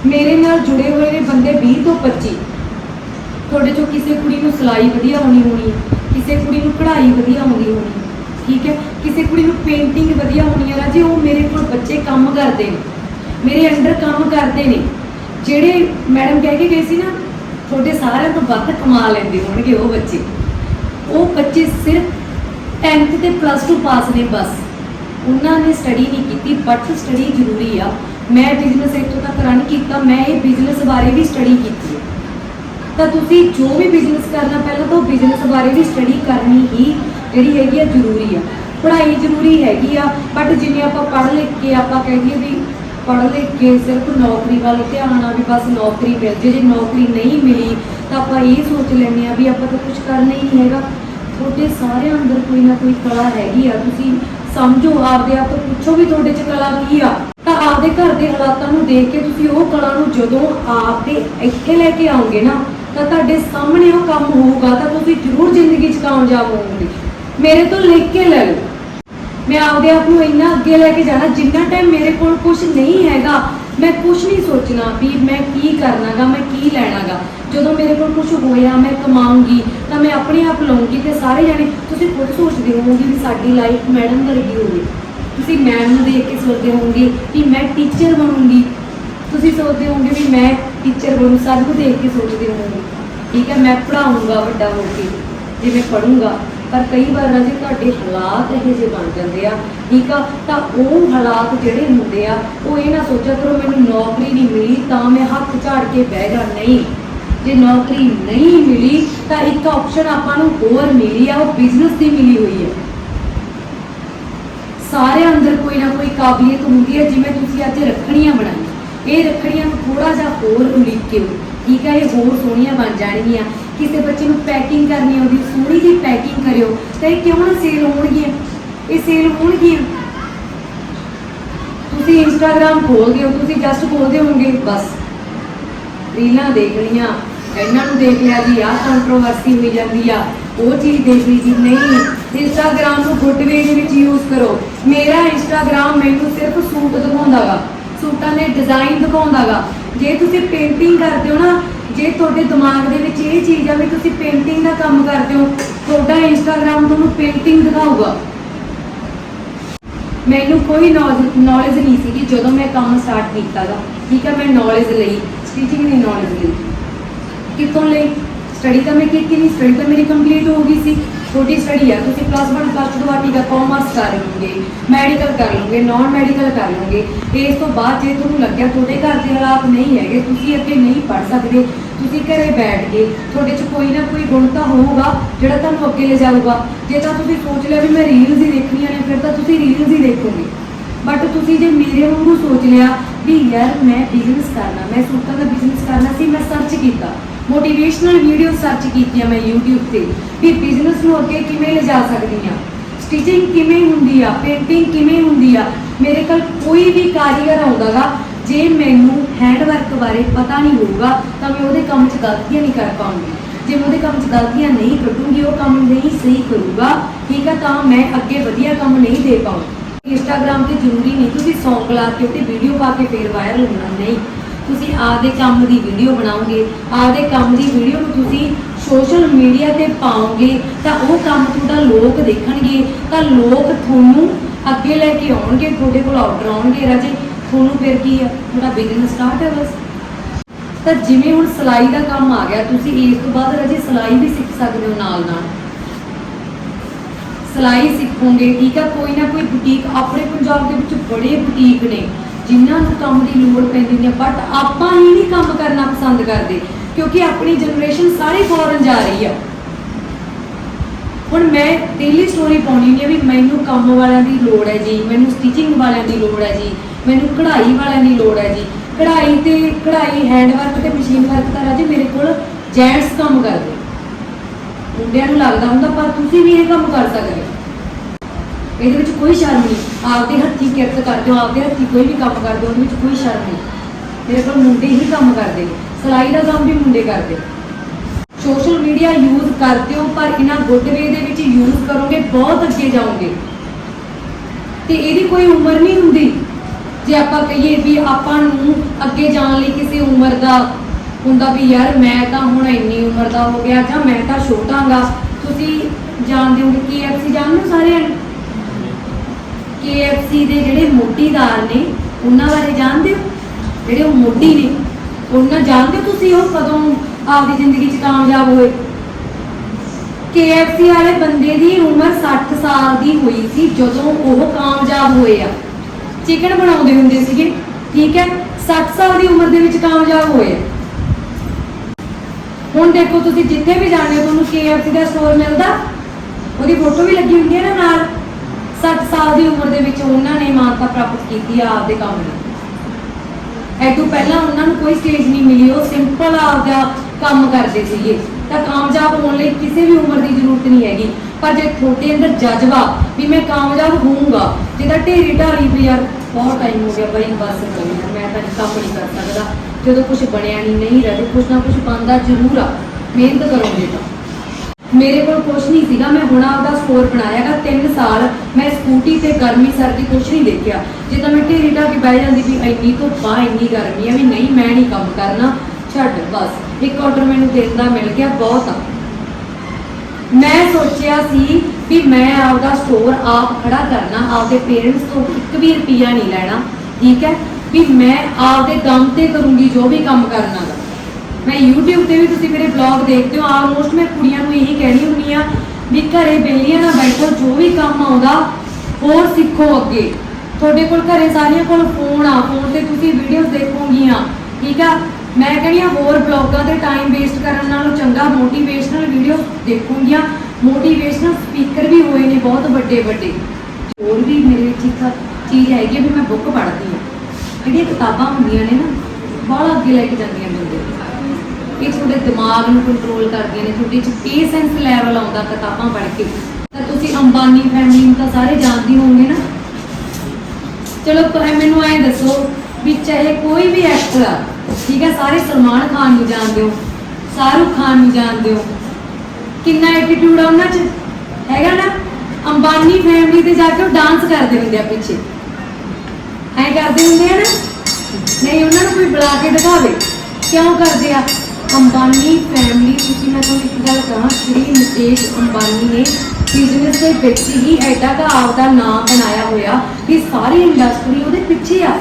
[SPEAKER 1] ਮੇਰੇ ਨਾਲ ਜੁੜੇ ਹੋਏ ਨੇ ਬੰਦੇ 20 ਤੋਂ 25 ਤੁਹਾਡੇ ਚੋਂ ਕਿਸੇ ਕੁੜੀ ਨੂੰ ਸਿਲਾਈ ਵਧੀਆ ਹੋਣੀ ਹੋਣੀ ਕਿਸੇ ਕੁੜੀ ਨੂੰ ਕਢਾਈ ਵਧੀਆ ਹੋਣੀ ਹੋਣੀ ਠੀਕ ਹੈ? ਕਿਸੇ ਕੁੜੀ ਨੂੰ ਪੇਂਟਿੰਗ ਵਧੀਆ ਹੋਣੀ ਹੈ, ਰਾਜੇ ਉਹ ਮੇਰੇ ਕੋਲ ਬੱਚੇ ਕੰਮ ਕਰਦੇ ਨੇ, ਮੇਰੇ ਅੰਡਰ ਕੰਮ ਕਰਦੇ ਨੇ। ਜਿਹੜੇ ਮੈਡਮ ਕਹਿ ਕੇ ਗਏ ਸੀ ਨਾ, ਤੁਹਾਡੇ ਸਾਰਿਆਂ ਤੋਂ ਵੱਧ ਕਮਾ ਲੈਂਦੇ ਹੋਣਗੇ ਉਹ ਬੱਚੇ। ਉਹ ਬੱਚੇ ਸਿਰਫ 10th ਤੇ ਪਲੱਸ 2 ਪਾਸ ਨੇ ਬਸ। ਉਹਨਾਂ ਨੇ ਸਟੱਡੀ ਨਹੀਂ ਕੀਤੀ ਬਟ ਸਟੱਡੀ ਜ਼ਰੂਰੀ ਆ। ਮੈਂ ਬਿਜ਼ਨਸ ਇੱਥੋਂ ਤੱਕ ਰਨ ਕੀਤਾ, ਮੈਂ ਇਹ ਬਿਜ਼ਨਸ ਬਾਰੇ ਵੀ ਸਟੱਡੀ ਕੀਤੀ। ਤਾਂ ਤੁਸੀਂ ਜੋ ਵੀ ਬਿਜ਼ਨਸ ਕਰਨਾ, ਪਹਿਲਾਂ ਤਾਂ ਬਿਜ਼ਨਸ ਬਾਰੇ ਵੀ ਸਟੱਡੀ ਕਰਨੀ ਹੀ ਜਿਹੜੀ ਹੈਗੀ ਆ ਜ਼ਰੂਰੀ ਆ। ਪੜ੍ਹਾਈ ਜ਼ਰੂਰੀ ਹੈਗੀ ਆ ਬਟ ਜਿਵੇਂ ਆਪਾਂ ਪੜ੍ਹ ਲਿਖ ਕੇ ਆਪਾਂ ਕਹਿ ਦਈਏ ਵੀ ਪੜ੍ਹ ਲਿਖ ਕੇ ਸਿਰਫ ਨੌਕਰੀ ਵੱਲ ਧਿਆਨ ਆ ਵੀ ਬਸ ਨੌਕਰੀ ਮਿਲ ਜੇ ਜੇ ਨੌਕਰੀ ਨਹੀਂ ਮਿਲੀ, ਤਾਂ ਆਪਾਂ ਇਹ ਸੋਚ ਲੈਂਦੇ ਆ ਵੀ ਆਪਾਂ ਤਾਂ ਕੁਝ ਕਰਨਾ ਹੀ ਨਹੀਂ ਹੈਗਾ। ਤੁਹਾਡੇ ਸਾਰਿਆਂ ਅੰਦਰ ਕੋਈ ਨਾ ਕੋਈ ਕਲਾ ਹੈਗੀ ਆ, ਤੁਸੀਂ ਸਮਝੋ ਆਪਦੇ ਆਪ ਤੋਂ ਪੁੱਛੋ ਵੀ ਤੁਹਾਡੇ 'ਚ ਕਲਾ ਕੀ ਆ। ਤਾਂ ਆਪਦੇ ਘਰ ਦੇ ਹਾਲਾਤਾਂ ਨੂੰ ਦੇਖ ਕੇ ਤੁਸੀਂ ਉਹ ਕਲਾ ਨੂੰ ਜਦੋਂ ਆਪਦੇ ਇੱਥੇ ਲੈ ਕੇ ਆਓਗੇ ਨਾ, ਤਾਂ ਤੁਹਾਡੇ ਸਾਹਮਣੇ ਉਹ ਕੰਮ ਹੋਊਗਾ, ਤਾਂ ਤੁਸੀਂ ਜ਼ਰੂਰ ਜ਼ਿੰਦਗੀ 'ਚ ਕਾਮਯਾਬ ਹੋਵੋਗੇ। ਮੇਰੇ ਤੋਂ ਲਿਖ ਕੇ ਲੈ ਲਓ। ਮੈਂ ਆਪਦੇ ਆਪ ਨੂੰ ਇੰਨਾ ਅੱਗੇ ਲੈ ਕੇ ਜਾਣਾ ਜਿੰਨਾ ਟਾਈਮ ਮੇਰੇ ਕੋਲ ਕੁਝ ਨਹੀਂ ਹੈਗਾ ਮੈਂ ਕੁਝ ਨਹੀਂ ਸੋਚਣਾ ਵੀ ਮੈਂ ਕੀ ਕਰਨਾਗਾ, ਮੈਂ ਕੀ ਲੈਣਾਗਾ। ਜਦੋਂ ਮੇਰੇ ਕੋਲ ਕੁਝ ਹੋਇਆ, ਮੈਂ ਕਮਾਉਂਗੀ ਤਾਂ ਮੈਂ ਆਪਣੇ ਆਪ ਲਵਾਂਗੀ ਤੇ ਸਾਰੇ ਜਾਣੇ ਤੁਸੀਂ ਖੁਦ ਸੋਚਦੇ ਹੋਵੋਗੇ ਵੀ ਸਾਡੀ ਲਾਈਫ ਮੈਡਮ ਵਰਗੀ ਹੋਵੇ। ਤੁਸੀਂ ਮੈਮ ਨੂੰ ਦੇਖ ਕੇ ਸੋਚਦੇ ਹੋਵੋਗੇ ਕਿ ਮੈਂ ਟੀਚਰ ਬਣੂੰਗੀ। ਤੁਸੀਂ ਸੋਚਦੇ ਹੋਵੋਗੇ ਵੀ ਮੈਂ ਟੀਚਰ ਬਣੂ, ਸਭ ਨੂੰ ਦੇਖ ਕੇ ਸੋਚਦੇ ਹੋਵੋਗੇ। ਠੀਕ ਹੈ, ਮੈਂ ਪੜਾਉਂਗਾ ਵੱਡਾ ਹੋ ਕੇ ਜੇ ਮੈਂ ਪੜੂੰਗਾ ਪਰ ਕਈ ਵਾਰ ਰਾਜੇ ਤੁਹਾਡੇ ਹਾਲਾਤ ਇਹੋ ਜਿਹੇ ਬਣ ਜਾਂਦੇ ਆ, ਠੀਕ ਆ, ਤਾਂ ਉਹ ਹਾਲਾਤ ਜਿਹੜੇ ਹੁੰਦੇ ਆ, ਉਹ ਇਹ ਨਾ ਸੋਚਿਆ ਕਰੋ ਮੈਨੂੰ ਨੌਕਰੀ ਨਹੀਂ ਮਿਲੀ, ਤਾਂ ਮੈਂ ਹੱਥ ਝਾੜ ਕੇ ਬਹਿ ਜਾ ਨਹੀਂ। ਜੇ ਨੌਕਰੀ ਨਹੀਂ ਮਿਲੀ, ਤਾਂ ਇੱਕ ਆਪਸ਼ਨ ਆਪਾਂ ਨੂੰ ਹੋਰ ਮਿਲੀ ਆ, ਉਹ ਬਿਜ਼ਨਸ ਦੀ ਮਿਲੀ ਹੋਈ ਹੈ ਸਾਰਿਆਂ ਅੰਦਰ ਕੋਈ ਨਾ ਕੋਈ ਕਾਬਲੀਅਤ ਹੁੰਦੀ ਹੈ ਜਿਵੇਂ ਤੁਸੀਂ ਅੱਜ ਰੱਖੜੀਆਂ ਬਣਾਈਆਂ। ਇਹ ਰੱਖੜੀਆਂ ਨੂੰ ਥੋੜਾ ਜਿਹਾ ਹੋਰ ਉਲੀਕਿਓ ਠੀਕ ਹੈ ਇਹ ਹੋਰ ਸੋਹਣੀਆਂ ਬਣ ਜਾਣਗੀਆਂ। ਕਿਸੇ ਬੱਚੇ ਨੂੰ ਪੈਕਿੰਗ ਕਰਨੀ ਆਉਂਦੀ, ਸੋਹਣੀ ਜਿਹੀ ਪੈਕਿੰਗ ਕਰਿਓ। ਤਾਂ ਇਹ ਕਿਉਂ ਨਾ ਸੇਲ ਹੋਣਗੀਆਂ? ਇਹ ਸੇਲ ਹੋਣਗੀਆਂ। ਤੁਸੀਂ ਇੰਸਟਾਗ੍ਰam ਖੋਲਦੇ ਹੋ, ਤੁਸੀਂ ਜਸਟ ਖੋਲਦੇ ਹੋਗੇ ਬਸ। ਰੀਲਾਂ ਦੇਖ ਲਈਆਂ। ਇਹਨਾਂ ਨੂੰ ਦੇਖ ਲਿਆ ਜੀ, ਆਹ ਕੰਟਰੋਵਰਸੀ ਹੋਈ ਜਾਂਦੀ ਆ। ਉਹ ਚੀਜ਼ ਦੇਖ ਲਈ ਜੀ, ਨਹੀਂ। ਇੰਸਟਾਗ੍ਰam ਨੂੰ ਗੁੱਡ ਵੇ ਦੇ ਵਿੱਚ ਯੂਜ਼ ਕਰੋ। ਮੇਰਾ ਇੰਸਟਾਗ੍ਰam ਮੈਨੂੰ ਸਿਰਫ ਸੂਟ ਦਿਖਾਉਂਦਾਗਾ ਸੂਟਾਂ ਦੇ ਡਿਜ਼ਾਈਨ ਦਿਖਾਉਂਦਾਗਾ ਜੇ ਤੁਸੀਂ ਪੇਂਟਿੰਗ ਕਰਦੇ ਹੋ ਨਾ, ਜੇ ਤੁਹਾਡੇ ਦਿਮਾਗ ਦੇ ਵਿੱਚ ਇਹ ਚੀਜ਼ ਆ ਵੀ ਤੁਸੀਂ ਪੇਂਟਿੰਗ ਦਾ ਕੰਮ ਕਰਦੇ ਹੋ, ਤੁਹਾਡਾ ਇੰਸਟਾਗ੍ਰam ਤੁਹਾਨੂੰ ਪੇਂਟਿੰਗ ਦਿਖਾਊਗਾ। ਮੈਨੂੰ ਕੋਈ ਨੌਲੇਜ ਨਹੀਂ ਸੀਗੀ ਜਦੋਂ ਮੈਂ ਕੰਮ ਸਟਾਰਟ ਕੀਤਾ ਕੀਤਾਗਾ ਠੀਕ ਹੈ ਮੈਂ ਨੌਲੇਜ ਲਈ ਸਟੀਚਿੰਗ ਦੀ ਨੌਲੇਜ ਲਈ। ਕਿੱਥੋਂ ਲਈ? ਸਟੱਡੀ ਤਾਂ ਮੈਂ ਕੀਤੀ ਨਹੀਂ ਸਟੱਡੀ ਤਾਂ ਮੇਰੀ ਕੰਪਲੀਟ ਹੋ ਗਈ ਸੀ। ਛੋਟੀ ਸਟੱਡੀ ਆ, ਤੁਸੀਂ ਪਲੱਸ 1 ਪਲੱਸ 2 ਬਾਅਦ ਠੀਕ ਆ ਕਾਮਰਸ ਕਰ ਲਓਗੇ ਮੈਡੀਕਲ ਕਰ ਲਓਗੇ ਨਾਨ ਮੈਡੀਕਲ ਕਰ ਲਓਗੇ। ਇਸ ਤੋਂ ਬਾਅਦ ਜੇ ਤੁਹਾਨੂੰ ਲੱਗਿਆ ਤੁਹਾਡੇ ਘਰ ਦੇ ਹਾਲਾਤ ਨਹੀਂ ਹੈਗੇ, ਤੁਸੀਂ ਅੱਗੇ ਨਹੀਂ ਪੜ ਸਕਦੇ, ਤੁਸੀਂ ਘਰੇ ਬੈਠ ਕੇ ਤੁਹਾਡੇ 'ਚ ਕੋਈ ਨਾ ਕੋਈ ਗੁਣ ਤਾਂ ਹੋਊਗਾ, ਜਿਹੜਾ ਤੁਹਾਨੂੰ ਅੱਗੇ ਲੈ ਜਾਊਗਾ। ਜੇ ਤਾਂ ਤੁਸੀਂ ਸੋਚ ਲਿਆ ਵੀ ਮੈਂ ਰੀਲਸ ਹੀ ਦੇਖਣੀਆਂ ਨੇ, ਫਿਰ ਤਾਂ ਤੁਸੀਂ ਰੀਲਸ ਹੀ ਦੇਖੋਗੇ। ਬਟ ਤੁਸੀਂ ਜੇ ਮੇਰੇ ਵਾਂਗੂ ਸੋਚ ਲਿਆ ਵੀ ਯਾਰ ਮੈਂ ਬਿਜ਼ਨਸ ਕਰਨਾ, ਮੈਂ ਸੂਟਾਂ ਦਾ ਬਿਜ਼ਨਸ ਕਰਨਾ ਸੀ, ਮੈਂ ਸਰਚ ਕੀਤਾ। ਮੋਟੀਵੇਸ਼ਨਲ ਵੀਡੀਓ ਸਰਚ ਕੀਤੀਆਂ ਮੈਂ YouTube ਤੇ ਵੀ ਬਿਜ਼ਨਸ ਨੂੰ ਅੱਗੇ ਕਿਵੇਂ ਲਿਜਾ ਸਕਦੀ ਆ ਸਟਿਚਿੰਗ ਕਿਵੇਂ ਹੁੰਦੀ ਆ? ਪੇਂਟਿੰਗ ਕਿਵੇਂ ਹੁੰਦੀ ਆ? ਮੇਰੇ ਕੋਲ ਕੋਈ ਵੀ ਕਾਰੀਗਰ ਆਉਂਦਾਗਾ, ਜੇ ਮੈਨੂੰ ਹੈਂਡਵਰਕ ਬਾਰੇ ਪਤਾ ਨਹੀਂ ਹੋਊਗਾ, ਤਾਂ ਮੈਂ ਉਹਦੇ ਕੰਮ 'ਚ ਗਲਤੀਆਂ ਨਹੀਂ ਕਰ ਪਾਉਂਗੀ। ਜੇ ਮੈਂ ਉਹਦੇ ਕੰਮ 'ਚ ਗਲਤੀਆਂ ਨਹੀਂ ਕੱਢੂੰਗੀ, ਉਹ ਕੰਮ ਨਹੀਂ ਸਹੀ ਕਰੂਗਾ, ਠੀਕ ਆ, ਤਾਂ ਮੈਂ ਅੱਗੇ ਵਧੀਆ ਕੰਮ ਨਹੀਂ ਦੇ ਪਾਉਂਗੀ। ਇੰਸਟਾਗ੍ਰam ਤੇ ਜ਼ਰੂਰੀ ਨਹੀਂ ਤੁਸੀਂ ਸੌਂਗ ਲਾ ਕੇ ਉੱਤੇ ਵੀਡੀਓ ਪਾ ਕੇ ਫੇਰ ਵਾਇਰਲ ਹੋਣਾ, ਨਹੀਂ। ਤੁਸੀਂ ਆਪਦੇ ਕੰਮ ਦੀ ਵੀਡੀਓ ਬਣਾਓਗੇ, ਆਪਦੇ ਕੰਮ ਦੀ ਵੀਡੀਓ ਨੂੰ ਤੁਸੀਂ ਸੋਸ਼ਲ ਮੀਡੀਆ ਤੇ ਪਾਓਗੇ, ਤਾਂ ਉਹ ਕੰਮ ਤੁਹਾਡਾ ਲੋਕ ਦੇਖਣਗੇ, ਤਾਂ ਲੋਕ ਤੁਹਾਨੂੰ ਅੱਗੇ ਲੈ ਕੇ ਆਉਣਗੇ, ਤੁਹਾਡੇ ਕੋਲ ਆਰਡਰ ਆਉਣਗੇ, ਰਾਜੇ। ਤੁਹਾਨੂੰ ਫਿਰ ਕੀ ਆ? ਤੁਹਾਡਾ ਬਿਜ਼ਨਸ ਸਟਾਰਟ ਹੈ ਬਸ। ਤਾਂ ਜਿਵੇਂ ਹੁਣ ਸਿਲਾਈ ਦਾ ਕੰਮ ਆ ਗਿਆ, ਤੁਸੀਂ ਇਸ ਤੋਂ ਬਾਅਦ ਰਾਜੇ ਸਿਲਾਈ ਵੀ ਸਿੱਖ ਸਕਦੇ ਹੋ ਨਾਲ ਨਾਲ। ਸਿਲਾਈ ਸਿੱਖੋਗੇ, ਠੀਕ ਆ? ਕੋਈ ਨਾ ਕੋਈ ਬੁਟੀਕ ਆਪਣੇ ਪੰਜਾਬ ਦੇ ਵਿੱਚ ਬੜੇ ਬੁਟੀਕ ਨੇ। ਜਿਨ੍ਹਾਂ ਨੂੰ ਕੰਮ ਦੀ ਲੋੜ ਪੈਂਦੀ ਹੈ ਬਟ ਆਪਾਂ ਹੀ ਨਹੀਂ ਕੰਮ ਕਰਨਾ ਪਸੰਦ ਕਰਦੇ, ਕਿਉਂਕਿ ਆਪਣੀ ਜਨਰੇਸ਼ਨ ਸਾਰੀ ਫੋਰਨ ਜਾ ਰਹੀ ਆ। ਹੁਣ ਮੈਂ ਡੇਲੀ ਸਟੋਰੀ ਪਾਉਣੀ ਹੁੰਦੀ ਆ ਵੀ ਮੈਨੂੰ ਕੰਮ ਵਾਲਿਆਂ ਦੀ ਲੋੜ ਹੈ ਜੀ, ਮੈਨੂੰ ਸਟਿਚਿੰਗ ਵਾਲਿਆਂ ਦੀ ਲੋੜ ਹੈ ਜੀ, ਮੈਨੂੰ ਕਢਾਈ ਵਾਲਿਆਂ ਦੀ ਲੋੜ ਹੈ ਜੀ। ਕਢਾਈ ਤੇ, ਕਢਾਈ ਹੈਂਡ ਵਰਕ ਤੇ ਮਸ਼ੀਨ ਵਰਕ ਤਾਂ ਰਾਜੇ ਮੇਰੇ ਕੋਲ ਜੈਂਟਸ ਕੰਮ ਕਰਦੇ। ਮੁੰਡਿਆਂ ਨੂੰ ਲੱਗਦਾ ਹੁੰਦਾ, ਪਰ ਤੁਸੀਂ ਵੀ ਇਹ ਕੰਮ ਕਰ ਸਕਦੇ ਹੋ। ਇਹਦੇ ਵਿੱਚ ਕੋਈ ਸ਼ਰਮ ਨਹੀਂ। ਆਪਦੇ ਹੱਥੀਂ ਕਿਰਤ ਕਰਦੇ ਹੋ ਆਪਦੇ ਹੱਥੀਂ ਕੋਈ ਵੀ ਕੰਮ ਕਰਦੇ ਹੋ ਉਹਦੇ ਵਿੱਚ ਕੋਈ ਸ਼ਰਮ ਨਹੀਂ। ਮੇਰੇ ਕੋਲ ਮੁੰਡੇ ਹੀ ਕੰਮ ਕਰਦੇ ਨੇ। ਸਿਲਾਈ ਦਾ ਕੰਮ ਵੀ ਮੁੰਡੇ ਕਰਦੇ ਸੋਸ਼ਲ ਮੀਡੀਆ ਯੂਜ਼ ਕਰਦੇ ਹੋ ਪਰ ਇਹਨਾਂ ਗੁੱਡ ਵੇ ਦੇ ਵਿੱਚ ਯੂਜ਼ ਕਰੋਗੇ, ਬਹੁਤ ਅੱਗੇ ਜਾਓਗੇ। ਤੇ ਇਹਦੀ ਕੋਈ ਉਮਰ ਨਹੀਂ ਹੁੰਦੀ। ਜੇ ਆਪਾਂ ਕਹੀਏ ਵੀ ਆਪਾਂ ਨੂੰ ਅੱਗੇ ਜਾਣ ਲਈ ਕਿਸੇ ਉਮਰ ਦਾ ਹੁੰਦਾ ਵੀ ਯਾਰ ਮੈਂ ਤਾਂ ਹੁਣ ਇੰਨੀ ਉਮਰ ਦਾ ਹੋ ਗਿਆ ਜਾਂ ਮੈਂ ਤਾਂ ਛੋਟਾਂਗਾ ਤੁਸੀਂ ਜਾਣਦੇ ਹੋ ਕਿ KFC ਜਾਣਦੇ ਹੋ ਸਾਰਿਆਂ ਨੂੰ? KFC ਦੇ ਜਿਹੜੇ ਮੋਟੀਦਾਰ ਨੇ, ਉਹਨਾਂ ਬਾਰੇ ਜਾਣਦੇ ਹੋ? ਜਿਹੜੇ ਉਹ ਮੋਟੀ ਨੇ ਉਹਨਾਂ ਜਾਣਦੇ ਹੋ ਤੁਸੀਂ ਉਹ ਕਦੋਂ ਆਪਦੀ ਜ਼ਿੰਦਗੀ 'ਚ ਕਾਮਯਾਬ ਹੋਏ? KFC ਵਾਲੇ ਬੰਦੇ ਦੀ ਉਮਰ 60 ਸਾਲ ਦੀ ਹੋਈ ਸੀ, ਜਦੋਂ ਉਹ ਕਾਮਯਾਬ ਹੋਏ ਆ। ਚਿਕਨ ਬਣਾਉਂਦੇ ਹੁੰਦੇ ਸੀਗੇ, ਠੀਕ ਹੈ? 60 ਸਾਲ ਦੀ ਉਮਰ ਦੇ ਵਿੱਚ ਕਾਮਯਾਬ ਹੋਏ ਹੁਣ ਦੇਖੋ ਤੁਸੀਂ ਜਿੱਥੇ ਵੀ ਜਾਂਦੇ ਹੋ, ਤੁਹਾਨੂੰ KFC ਦਾ ਸਟੋਰ ਮਿਲਦਾ? ਉਹਦੀ ਫੋਟੋ ਵੀ ਲੱਗੀ ਹੁੰਦੀ ਹੈ ਨਾ ਨਾਲ? 60 ਸਾਲ ਦੀ ਉਮਰ ਦੇ ਵਿੱਚ ਉਹਨਾਂ ਨੇ ਮਾਨਤਾ ਪ੍ਰਾਪਤ ਕੀਤੀ ਆ ਆਪਦੇ ਕੰਮ ਲਈ। ਇਹ ਤੋਂ ਪਹਿਲਾਂ ਉਹਨਾਂ ਨੂੰ ਕੋਈ ਸਟੇਜ ਨਹੀਂ ਮਿਲੀ, ਉਹ ਸਿੰਪਲ ਆਪਦਾ ਕੰਮ ਕਰਦੇ ਸੀਗੇ। ਤਾਂ ਕਾਮਯਾਬ ਹੋਣ ਲਈ ਕਿਸੇ ਵੀ ਉਮਰ ਦੀ ਜ਼ਰੂਰਤ ਨਹੀਂ ਹੈਗੀ। ਪਰ ਜੇ ਤੁਹਾਡੇ ਅੰਦਰ ਜਜ਼ਬਾ ਵੀ ਮੈਂ ਕਾਮਯਾਬ ਹੋਊਂਗਾ, ਜਿਹਦਾ ਢੇਰੀ ਢਾਰੀ ਵੀ ਯਾਰ ਬਹੁਤ ਟਾਈਮ ਹੋ ਗਿਆ ਬਾਈ, ਬਸ ਕਰੋ ਮੈਂ ਤਾਂ ਕੰਮ ਨਹੀਂ ਕਰ ਸਕਦਾ। ਜਦੋਂ ਕੁਝ ਬਣਿਆ ਨਹੀਂ ਨਹੀਂ ਰਹੇ ਕੁਝ ਨਾ ਕੁਝ ਬਣਦਾ ਜ਼ਰੂਰ ਆ। ਮਿਹਨਤ ਕਰੋਗੇ ਤਾਂ। ਮੇਰੇ ਕੋਲ ਕੁਝ ਨਹੀਂ ਸੀਗਾ। ਮੈਂ ਹੁਣ ਆਪਦਾ ਸਟੋਰ ਬਣਾਇਆਗਾ 3 ਸਾਲ ਮੈਂ ਸਕੂਟੀ ਤੇ ਗਰਮੀ ਸਰਦੀ ਕੁਝ ਨਹੀਂ ਦੇਖਿਆ। ਜੇ ਤਾਂ ਮੈਂ ਢੇਰੀ ਢਾ ਕੇ ਬਹਿ ਜਾਂਦੀ ਵੀ ਇੰਨੀ ਧੁੱਪ ਆ ਇੰਨੀ ਗਰਮੀ ਆ ਵੀ ਨਹੀਂ, ਮੈਂ ਨਹੀਂ ਕੰਮ ਕਰਨਾ। ਛੱਡ, ਬਸ। ਇੱਕ ਆਰਡਰ ਮੈਨੂੰ ਦਿਨ ਦਾ ਮਿਲ ਗਿਆ ਬਹੁਤ। ਆ ਮੈਂ ਸੋਚਿਆ ਸੀ ਵੀ ਮੈਂ ਆਪਦਾ ਸਟੋਰ ਆਪ ਖੜਾ ਕਰਨਾ। ਆਪਦੇ ਪੇਰੈਂਟਸ ਤੋਂ ਇੱਕ ਵੀ ਰੁਪਿਆ ਨਹੀਂ ਲੈਣਾ। ਠੀਕ ਹੈ? ਵੀ ਮੈਂ ਆਪਦੇ ਦਮ ਤੇ ਕਰੂੰਗੀ ਜੋ ਵੀ ਕੰਮ ਕਰਨਾ ਗਾ। ਮੈਂ YouTube ਤੇ ਵੀ ਤੁਸੀਂ ਮੇਰੇ ਬਲੌਗ ਦੇਖਦੇ ਹੋ ਆਲਮੋਸਟ ਮੈਂ ਕੁੜੀਆਂ ਨੂੰ ਇਹੀ ਕਹਿਣੀ ਹੁੰਦੀ ਆ ਵੀ ਘਰੇ ਬਿੱਲੀਆਂ ਨਾ ਬੈਠੋ, ਜੋ ਵੀ ਕੰਮ ਆਉਂਦਾ, ਹੋਰ ਸਿੱਖੋ ਅੱਗੇ। ਤੁਹਾਡੇ ਕੋਲ ਘਰੇ ਸਾਰਿਆਂ ਕੋਲ ਫੋਨ ਆ ਫੋਨ ਤੇ ਤੁਸੀਂ ਵੀਡੀਓਜ਼ ਦੇਖੋਗੀਆਂ, ਠੀਕ ਆ? ਮੈਂ ਕਹਿੰਦੀ ਆ ਹੋਰ ਬਲੌਗਾਂ ਤੇ ਟਾਈਮ ਵੇਸਟ ਕਰਨ ਨਾਲੋਂ ਚੰਗਾ ਮੋਟੀਵੇਸ਼ਨਲ ਵੀਡੀਓ ਦੇਖੂੰਗੀਆਂ। ਮੋਟੀਵੇਸ਼ਨਲ ਸਪੀਕਰ ਵੀ ਹੋਏ ਨੇ ਬਹੁਤ ਵੱਡੇ ਵੱਡੇ। ਹੋਰ ਵੀ ਮੇਰੇ ਵਿੱਚ ਇੱਕ ਚੀਜ਼ ਹੈਗੀ ਆ ਵੀ ਮੈਂ ਬੁੱਕ ਪੜ੍ਹਦੀ ਹਾਂ। ਜਿਹੜੀਆਂ ਕਿਤਾਬਾਂ ਹੁੰਦੀਆਂ ਨੇ ਨਾ ਬਹੁਤ ਅੱਗੇ ਲੈ ਕੇ ਜਾਂਦੀਆਂ ਬੰਦੇ। ਨੂੰ ਇਹ ਤੁਹਾਡੇ ਦਿਮਾਗ ਨੂੰ ਕੰਟਰੋਲ ਕਰਦੀਆਂ ਨੇ, ਤੁਹਾਡੇ ਚ ਪੇਸ਼ੈਂਸ ਲੈਵਲ ਆਉਂਦਾ ਕਿਤਾਬਾਂ ਪੜ੍ਹ ਕੇ। ਤਾਂ ਤੁਸੀਂ ਅੰਬਾਨੀ ਫੈਮਿਲੀ ਨੂੰ ਤਾਂ ਸਾਰੇ ਜਾਣਦੇ ਹੋਵੋਗੇ ਨਾ। ਚਲੋ ਤੁਸੀਂ ਮੈਨੂੰ ਐਂ ਦੱਸੋ ਵੀ ਚਾਹੇ ਕੋਈ ਵੀ ਐਕਟਰ ਆ, ਠੀਕ ਹੈ ਸਾਰੇ ਸਲਮਾਨ ਖਾਨ ਨੂੰ ਜਾਣਦੇ ਹੋ, ਸ਼ਾਹਰੁਖ ਖਾਨ ਨੂੰ ਜਾਣਦੇ ਹੋ, ਕਿੰਨਾ ਐਟੀਟਿਊਡ ਆ ਉਹਨਾਂ 'ਚ? ਹੈਗਾ ਨਾ? ਅੰਬਾਨੀ ਫੈਮਿਲੀ ਤੇ ਜਾ ਕੇ ਉਹ ਡਾਂਸ ਕਰਦੇ ਹੁੰਦੇ ਆ ਪਿੱਛੇ। ਐਂ ਕਰਦੇ ਹੁੰਦੇ ਆ ਨਾ? ਨਹੀਂ, ਉਹਨਾਂ ਨੂੰ ਕੋਈ ਬੁਲਾ ਕੇ ਦਿਖਾਵੇ। ਕਿਉਂ ਕਰਦੇ ਆ? ਅੰਬਾਨੀ ਫੈਮਿਲੀ ਤੁਸੀਂ ਮੈਂ ਤੁਹਾਨੂੰ ਇੱਕ ਗੱਲ ਕਹਾਂ, ਸ਼੍ਰੀ ਮੁਕੇਸ਼ ਅੰਬਾਨੀ ਨੇ ਬਿਜ਼ਨਸ ਦੇ ਵਿੱਚ ਹੀ ਐਡਾ ਕਾ ਆਪਦਾ ਨਾਮ ਬਣਾਇਆ ਹੋਇਆ ਕਿ ਸਾਰੀ ਇੰਡਸਟਰੀ ਉਹਦੇ ਪਿੱਛੇ ਆ।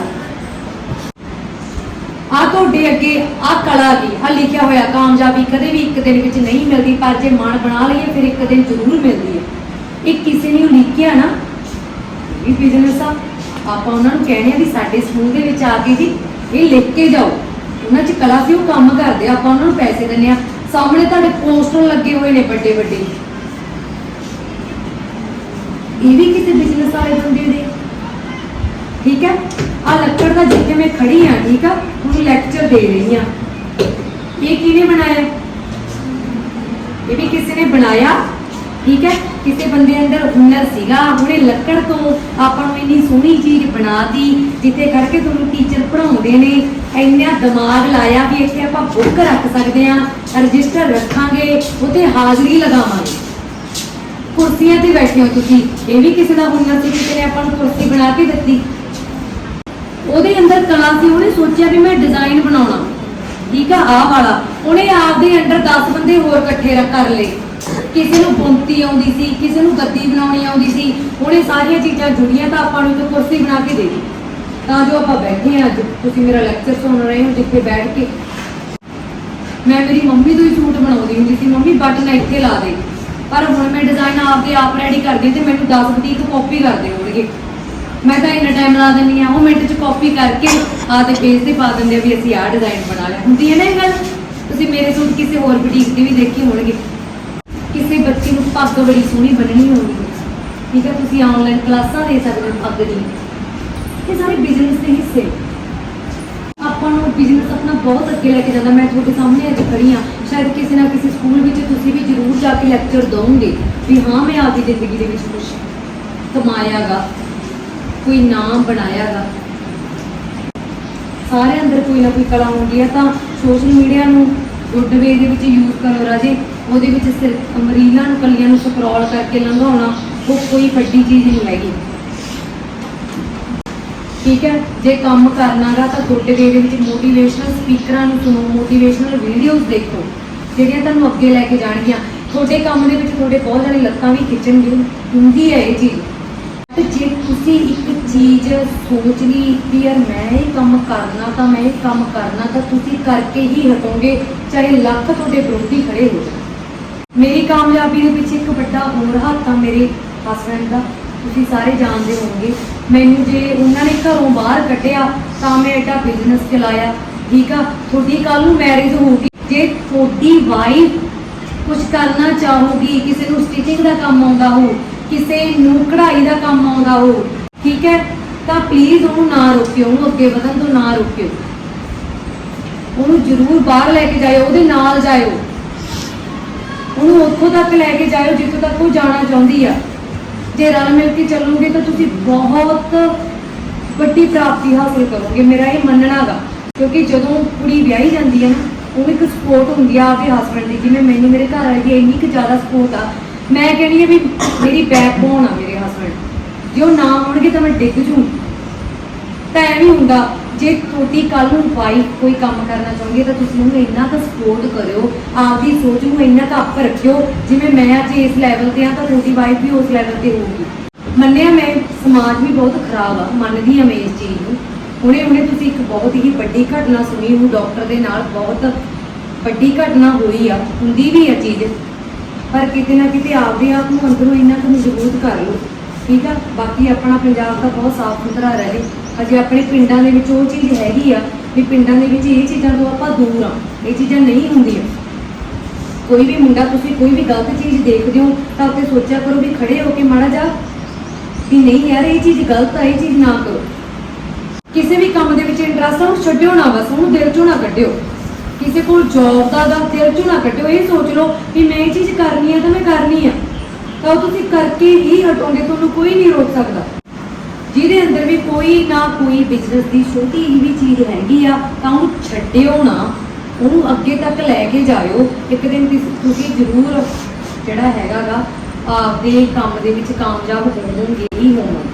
[SPEAKER 1] ਆ ਤੁਹਾਡੇ ਅੱਗੇ ਆ ਕਲਾ ਦੀ ਆ ਲਿਖਿਆ ਹੋਇਆ, ਕਾਮਯਾਬੀ ਕਦੇ ਵੀ ਇੱਕ ਦਿਨ ਵਿੱਚ ਨਹੀਂ ਮਿਲਦੀ, ਪਰ ਜੇ ਮਨ ਬਣਾ ਲਈਏ, ਫਿਰ ਇੱਕ ਦਿਨ ਜ਼ਰੂਰ ਮਿਲਦੀ ਹੈ। ਇਹ ਕਿਸੇ ਨੇ ਲਿਖਿਆ ਨਾ, ਇਹ ਬਿਜ਼ਨਸ ਆ, ਆਪਾਂ ਉਹਨਾਂ ਨੂੰ ਕਹਿੰਦੇ ਆ ਵੀ ਸਾਡੇ ਸਕੂਲ ਦੇ ਵਿੱਚ ਆ ਕੇ ਜੀ, ਇਹ ਲਿਖ ਕੇ ਜਾਓ। ਉਹਨਾਂ 'ਚ ਕਲਾ ਸੀ, ਉਹ ਕੰਮ ਕਰਦੇ ਆ, ਆਪਾਂ ਉਹਨਾਂ ਨੂੰ ਪੈਸੇ ਦਿੰਦੇ ਆ। ਸਾਹਮਣੇ ਤੁਹਾਡੇ ਪੋਸਟਰ ਲੱਗੇ ਹੋਏ ਨੇ ਵੱਡੇ ਵੱਡੇ। ਇਹ ਵੀ ਕਿਸੇ ਬਿਜ਼ਨਸ ਵਾਲੇ ਬੰਦੇ ਦੇ। ਠੀਕ ਹੈ? ਆ ਲੱਕੜ ਦਾ ਜਿੱਥੇ ਮੈਂ ਖੜੀ ਆ, ਠੀਕ ਆ ਹੁਣ ਲੈਕਚਰ ਦੇ ਰਹੀ ਆ। ਇਹ ਕਿਹਨੇ ਬਣਾਇਆ? ਇਹ ਵੀ ਕਿਸੇ ਨੇ ਬਣਾਇਆ? ਠੀਕ ਹੈ? ਕਿਸੇ ਬੰਦੇ ਅੰਦਰ ਹੁਨਰ ਸੀਗਾ ਉਹਨੇ ਲੱਕੜ ਤੋਂ ਆਪਾਂ ਨੂੰ ਇੰਨੀ ਸੋਹਣੀ ਚੀਜ਼ ਬਣਾਤੀ ਜਿੱਥੇ ਕਰਕੇ ਤੁਹਾਨੂੰ ਟੀਚਰ ਪੜਾਉਂਦੇ ਨੇ। ਇੰਨਾ ਦਿਮਾਗ ਲਾਇਆ ਵੀ ਇੱਥੇ ਆਪਾਂ ਬੁੱਕ ਰੱਖ ਸਕਦੇ ਆ ਰਜਿਸਟਰ ਰੱਖਾਂਗੇ ਉਤੇ ਹਾਜ਼ਰੀ ਲਗਾਵਾਂਗੇ। ਕੁਰਸੀਆਂ ਤੇ ਬੈਠੇ ਹੋ ਤੁਸੀਂ, ਇਹ ਵੀ ਕਿਸੇ ਦਾ ਹੁਨਰ ਸੀ ਕਿਸੇ ਨੇ ਆਪਾਂ ਨੂੰ ਕੁਰਸੀ ਬਣਾ ਕੇ ਦਿੱਤੀ? ਉਹਦੇ ਅੰਦਰ ਕਲਾ ਸੀ ਉਹਨੇ ਸੋਚਿਆ ਵੀ ਮੈਂ ਡਿਜ਼ਾਈਨ ਬਣਾਉਣਾ। ਠੀਕ ਆ, ਆਹ ਵਾਲਾ। ਉਹਨੇ ਆਪਦੇ ਅੰਡਰ 10 ਬੰਦੇ ਹੋਰ ਇਕੱਠੇ ਰ- ਕਰ ਲਏ। ਕਿਸੇ ਨੂੰ ਬੁਣਤੀ ਆਉਂਦੀ ਸੀ, ਕਿਸੇ ਨੂੰ ਗੱਦੀ ਬਣਾਉਣੀ ਆਉਂਦੀ ਸੀ। ਉਹਨੇ ਸਾਰੀਆਂ ਚੀਜ਼ਾਂ ਜੁੜੀਆਂ ਤਾਂ ਆਪਾਂ ਨੂੰ ਇੱਕ ਕੁਰਸੀ ਬਣਾ ਕੇ ਦੇ ਦਿੱਤੀ। ਤਾਂ ਜੋ ਆਪਾਂ ਬੈਠੇ ਹਾਂ ਅੱਜ, ਤੁਸੀਂ ਮੇਰਾ ਲੈਕਚਰ ਸੁਣ ਰਹੇ ਹੋ ਜਿੱਥੇ ਬੈਠ ਕੇ। ਮੈਂ ਮੇਰੀ ਮੰਮੀ ਤੋਂ ਹੀ ਸੂਟ ਬਣਾਉਂਦੀ ਹੁੰਦੀ ਸੀ, ਮੰਮੀ ਬਟਨ ਇੱਥੇ ਲਾ ਦੇ। ਪਰ ਹੁਣ ਮੈਂ ਡਿਜ਼ਾਈਨ ਆਪਦੇ ਆਪ ਰੈਡੀ ਕਰਦੀ ਤੇ ਮੈਨੂੰ 10 ਬੁਟੀਕ ਕਾਪੀ ਕਰਦੇ ਹੋਣਗੇ ਮੈਂ ਤਾਂ ਇੰਨਾ ਟਾਈਮ ਲਾ ਦਿੰਦੀ ਆ ਉਹ ਮਿੰਟ 'ਚ ਕਾਪੀ ਕਰਕੇ ਆਪਦੇ ਪੇਜ ਤੇ ਪਾ ਦਿੰਦੇ ਆ ਵੀ ਅਸੀਂ ਆਹ ਡਿਜ਼ਾਈਨ ਬਣਾ ਲਿਆ। ਹੁੰਦੀ ਹੈ ਨਾ ਇਹ ਗੱਲ? ਤੁਸੀਂ ਮੇਰੇ ਸੂਟ ਕਿਸੇ ਹੋਰ ਬੁਟੀਕ ਤੇ ਵੀ ਦੇਖੇ ਹੋਣਗੇ। ਕਿਸੇ ਬੱਚੇ ਨੂੰ ਪੱਗ ਬੜੀ ਸੋਹਣੀ ਬੰਨਣੀ ਹੋਣੀ ਠੀਕ ਹੈ, ਤੁਸੀਂ ਆਨਲਾਈਨ ਕਲਾਸਾਂ ਦੇ ਸਕਦੇ ਹੋ ਪੱਗ ਦੀ। ਇਹ ਸਾਰੇ ਬਿਜ਼ਨਸ ਦੇ ਹਿੱਸੇ। ਆਪਾਂ ਨੂੰ ਬਿਜ਼ਨਸ ਆਪਣਾ ਬਹੁਤ ਅੱਗੇ ਲੈ ਕੇ ਜਾਂਦਾ। ਮੈਂ ਤੁਹਾਡੇ ਸਾਹਮਣੇ ਅੱਜ ਖੜੀ ਹਾਂ। ਸ਼ਾਇਦ ਕਿਸੇ ਨਾ ਕਿਸੇ ਸਕੂਲ ਵਿੱਚ ਤੁਸੀਂ ਵੀ ਜ਼ਰੂਰ ਜਾ ਕੇ ਲੈਕਚਰ ਦਵੋਗੇ ਵੀ ਹਾਂ, ਮੈਂ ਆਪਦੀ ਜ਼ਿੰਦਗੀ ਦੇ ਵਿੱਚ ਕੁਝ ਕਮਾਇਆਗਾ। ਕੋਈ ਨਾਮ ਬਣਾਇਆਗਾ। ਸਾਰੇ ਅੰਦਰ ਕੋਈ ਨਾ ਕੋਈ ਕਲਾ ਹੁੰਦੀ ਹੈ ਤਾਂ ਸੋਸ਼ਲ ਮੀਡੀਆ ਨੂੰ ਗੁੱਡ ਵੇ ਦੇ ਵਿੱਚ ਯੂਜ਼ ਕਰੋ ਰਾਜੇ। ਉਹਦੇ ਵਿੱਚ ਸਿਰਫ ਅਮਰੀਲਾਂ ਨੂੰ ਕੱਲੀਆਂ ਨੂੰ ਸਕਰੋਲ ਕਰਕੇ ਲੰਘਾਉਣਾ, ਉਹ ਕੋਈ ਵੱਡੀ ਚੀਜ਼ ਨਹੀਂ ਹੈਗੀ। ਠੀਕ ਹੈ? ਜੇ ਕੰਮ ਕਰਨਾਗਾ ਤਾਂ ਤੁਹਾਡੇ ਦੇ ਵਿੱਚ ਮੋਟੀਵੇਸ਼ਨਲ ਸਪੀਕਰਾਂ ਨੂੰ ਸੁਣੋ ਮੋਟੀਵੇਸ਼ਨਲ ਵੀਡੀਓਜ਼ ਦੇਖੋ, ਜਿਹੜੀਆਂ ਤੁਹਾਨੂੰ ਅੱਗੇ ਲੈ ਕੇ ਜਾਣਗੀਆਂ। ਤੁਹਾਡੇ ਕੰਮ ਦੇ ਵਿੱਚ ਤੁਹਾਡੇ ਬਹੁਤ ਜਾਣੇ ਲੱਤਾਂ ਵੀ ਖਿੱਚਣਗੇ ਹੁੰਦੀ ਹੈ ਇਹ ਚੀਜ਼। ਤੇ ਜੇ ਤੁਸੀਂ ਇੱਕ ਚੀਜ਼ ਸੋਚ ਲਈ ਕਿ ਯਾਰ ਮੈਂ ਇਹ ਕੰਮ ਕਰਨਾ ਤਾਂ ਮੈਂ ਇਹ ਕੰਮ ਕਰਨਾ ਤਾਂ ਤੁਸੀਂ ਕਰਕੇ ਹੀ ਹਟੋਗੇ, ਚਾਹੇ ਲੱਖ ਤੁਹਾਡੇ ਵਿਰੋਧੀ ਖੜੇ ਹੋ ਜਾਣ। ਮੇਰੀ ਕਾਮਯਾਬੀ ਦੇ ਪਿੱਛੇ ਇੱਕ ਵੱਡਾ ਹੋਰ ਹੱਥ ਆ ਮੇਰੇ ਹਸਬੰਡ ਦਾ। ਤੁਸੀਂ ਸਾਰੇ ਜਾਣਦੇ ਹੋਵੋਗੇ। ਮੈਨੂੰ ਜੇ ਉਹਨਾਂ ਨੇ ਘਰੋਂ ਬਾਹਰ ਕੱਢਿਆ, ਤਾਂ ਮੈਂ ਐਡਾ ਬਿਜ਼ਨਸ ਚਲਾਇਆ। ਠੀਕ ਆ, ਤੁਹਾਡੀ ਕੱਲ ਨੂੰ ਮੈਰਿਜ ਹੋਊਗੀ। ਜੇ ਤੁਹਾਡੀ ਵਾਈਫ ਕੁਝ ਕਰਨਾ ਚਾਹੂਗੀ, ਕਿਸੇ ਨੂੰ ਸਟਿਚਿੰਗ ਦਾ ਕੰਮ ਆਉਂਦਾ ਹੋ, ਕਿਸੇ ਨੂੰ ਕਢਾਈ ਦਾ ਕੰਮ ਆਉਂਦਾ ਹੋ, ਠੀਕ ਹੈ, ਤਾਂ ਪਲੀਜ਼ ਉਹਨੂੰ ਨਾ ਰੋਕਿਓ, ਉਹਨੂੰ ਅੱਗੇ ਵਧਣ ਤੋਂ ਨਾ ਰੋਕਿਓ। ਉਹਨੂੰ ਜ਼ਰੂਰ ਬਾਹਰ ਲੈ ਕੇ ਜਾਇਓ, ਉਹਦੇ ਨਾਲ ਜਾਇਓ। ਉਹਨੂੰ ਉੱਥੋਂ ਤੱਕ ਲੈ ਕੇ ਜਾਇਓ, ਜਿੱਥੋਂ ਤੱਕ ਉਹ ਜਾਣਾ ਚਾਹੁੰਦੀ ਆ। ਜੇ ਰਲ ਮਿਲ ਕੇ ਚੱਲੋਗੇ ਤਾਂ ਤੁਸੀਂ ਬਹੁਤ ਵੱਡੀ ਪ੍ਰਾਪਤੀ ਹਾਸਲ ਕਰੋਗੇ, ਮੇਰਾ ਇਹ ਮੰਨਣਾ ਗਾ। ਕਿਉਂਕਿ ਜਦੋਂ ਕੁੜੀ ਵਿਆਹੀ ਜਾਂਦੀ ਹੈ ਨਾ, ਉਹਨੂੰ ਇੱਕ ਸਪੋਰਟ ਹੁੰਦੀ ਆ ਆਪਦੇ ਹਸਬੰਡ ਦੀ, ਜਿਵੇਂ ਮੈਨੂੰ ਮੇਰੇ ਘਰ ਵਾਲੇ ਦੀ ਇੰਨੀ ਕੁ ਜ਼ਿਆਦਾ ਸਪੋਰਟ ਆ, ਮੈਂ ਕਹਿੰਦੀ ਆ ਵੀ ਮੇਰੀ ਬੈਕਬੋਨ ਆ ਮੇਰੇ ਹਸਬੰਡ ਜੇ ਉਹ ਨਾ ਹੋਣਗੇ ਤਾਂ ਮੈਂ ਡਿੱਗ ਜੂ। ਤਾਂ ਐਵੇਂ ਹੁੰਦਾ ਜੇ ਤੁਹਾਡੀ ਕੱਲ ਨੂੰ ਵਾਈਫ ਕੋਈ ਕੰਮ ਕਰਨਾ ਚਾਹੁੰਦੀ ਹੈ ਤਾਂ ਤੁਸੀਂ ਉਹਨੂੰ ਇੰਨਾ ਕੁ ਸਪੋਰਟ ਕਰਿਓ, ਆਪਦੀ ਸੋਚ ਨੂੰ ਇੰਨਾ ਕੁ ਅੱਪ ਰੱਖਿਓ, ਜਿਵੇਂ ਮੈਂ ਅੱਜ ਇਸ ਲੈਵਲ ਤੇ ਆ ਤਾਂ ਤੁਹਾਡੀ ਵਾਈਫ ਵੀ ਉਸ ਲੈਵਲ ਤੇ ਹੋਊਗੀ। ਮੰਨਿਆ ਮੈਂ, ਸਮਾਜ ਵੀ ਬਹੁਤ ਖਰਾਬ ਆ, ਮੰਨਦੀ ਆ ਮੈਂ ਇਸ ਚੀਜ਼ ਨੂੰ। ਹੁਣੇ ਹੁਣੇ ਤੁਸੀਂ ਇੱਕ ਬਹੁਤ ਹੀ ਵੱਡੀ ਘਟਨਾ ਸੁਣੀ ਉਹ ਡਾਕਟਰ ਦੇ ਨਾਲ ਬਹੁਤ ਵੱਡੀ ਘਟਨਾ ਹੋਈ ਆ, ਹੁੰਦੀ ਵੀ ਆ ਚੀਜ਼। ਪਰ ਕਿਤੇ ਨਾ ਕਿਤੇ ਆਪਦੇ ਆਪ ਨੂੰ ਅੰਦਰੋਂ ਇੰਨਾ ਕੁ ਮਜ਼ਬੂਤ ਕਰ ਲਓ। ਠੀਕ ਆ? ਬਾਕੀ ਆਪਣਾ ਪੰਜਾਬ ਦਾ ਬਹੁਤ ਸਾਫ਼ ਸੁਥਰਾ ਰਹੇ। ਅਜੇ ਆਪਣੇ ਪਿੰਡਾਂ ਦੇ ਵਿੱਚ ਉਹ ਚੀਜ਼ ਹੈਗੀ ਆ ਵੀ ਪਿੰਡਾਂ ਦੇ ਵਿੱਚ ਇਹ ਚੀਜ਼ਾਂ ਤੋਂ ਆਪਾਂ ਦੂਰ ਆ। ਇਹ ਚੀਜ਼ਾਂ ਨਹੀਂ ਹੁੰਦੀਆਂ। ਕੋਈ ਵੀ ਮੁੰਡਾ, ਤੁਸੀਂ ਕੋਈ ਵੀ ਗਲਤ ਚੀਜ਼ ਦੇਖਦੇ ਹੋ ਤਾਂ ਉੱਤੇ ਸੋਚਿਆ ਕਰੋ ਵੀ ਖੜੇ ਹੋ ਕੇ ਮਾੜਾ ਜਾ ਵੀ ਨਹੀਂ ਯਾਰ, ਇਹ ਚੀਜ਼ ਗਲਤ ਆ, ਇਹ ਚੀਜ਼ ਨਾ ਕਰੋ। ਕਿਸੇ ਵੀ ਕੰਮ ਦੇ ਵਿੱਚ ਇੰਟਰਸਟ ਆ ਉਹ ਛੱਡਿਓ ਨਾ ਬਸ, ਉਹਨੂੰ ਦਿਲ ਚੋਂ ਨਾ ਕੱਢਿਓ। ਕਿਸੇ ਕੋਲ ਜੌਬ ਦਾ ਦਾ ਦਿਲ ਚੋਂ ਨਾ ਕੱਢਿਓ। ਇਹ ਸੋਚ ਲਓ ਵੀ ਮੈਂ ਇਹ ਚੀਜ਼ ਕਰਨੀ ਆ ਤਾਂ ਮੈਂ ਕਰਨੀ ਆ। ਤਾਂ ਉਹ ਤੁਸੀਂ ਕਰਕੇ ਹੀ ਹਟੋਗੇ ਤੁਹਾਨੂੰ ਕੋਈ ਨਹੀਂ ਰੋਕ ਸਕਦਾ। ਜਿਹਦੇ ਅੰਦਰ ਵੀ ਕੋਈ ਨਾ ਕੋਈ ਬਿਜ਼ਨਸ ਦੀ ਛੋਟੀ ਜਿਹੀ ਵੀ ਚੀਜ਼ ਹੈਗੀ ਆ, ਤਾਂ ਉਹਨੂੰ ਛੱਡਿਓ ਨਾ। ਉਹਨੂੰ ਅੱਗੇ ਤੱਕ ਲੈ ਕੇ ਜਾਇਓ। ਇੱਕ ਦਿਨ ਤੁਸ- ਤੁਸੀਂ ਜ਼ਰੂਰ ਜਿਹੜਾ ਹੈਗਾਗਾ, ਆਪਦੇ ਕੰਮ ਦੇ ਵਿੱਚ ਕਾਮਯਾਬ ਹੋਵੋਗੇ, ਹੀ ਹੋਵੋਗੇ।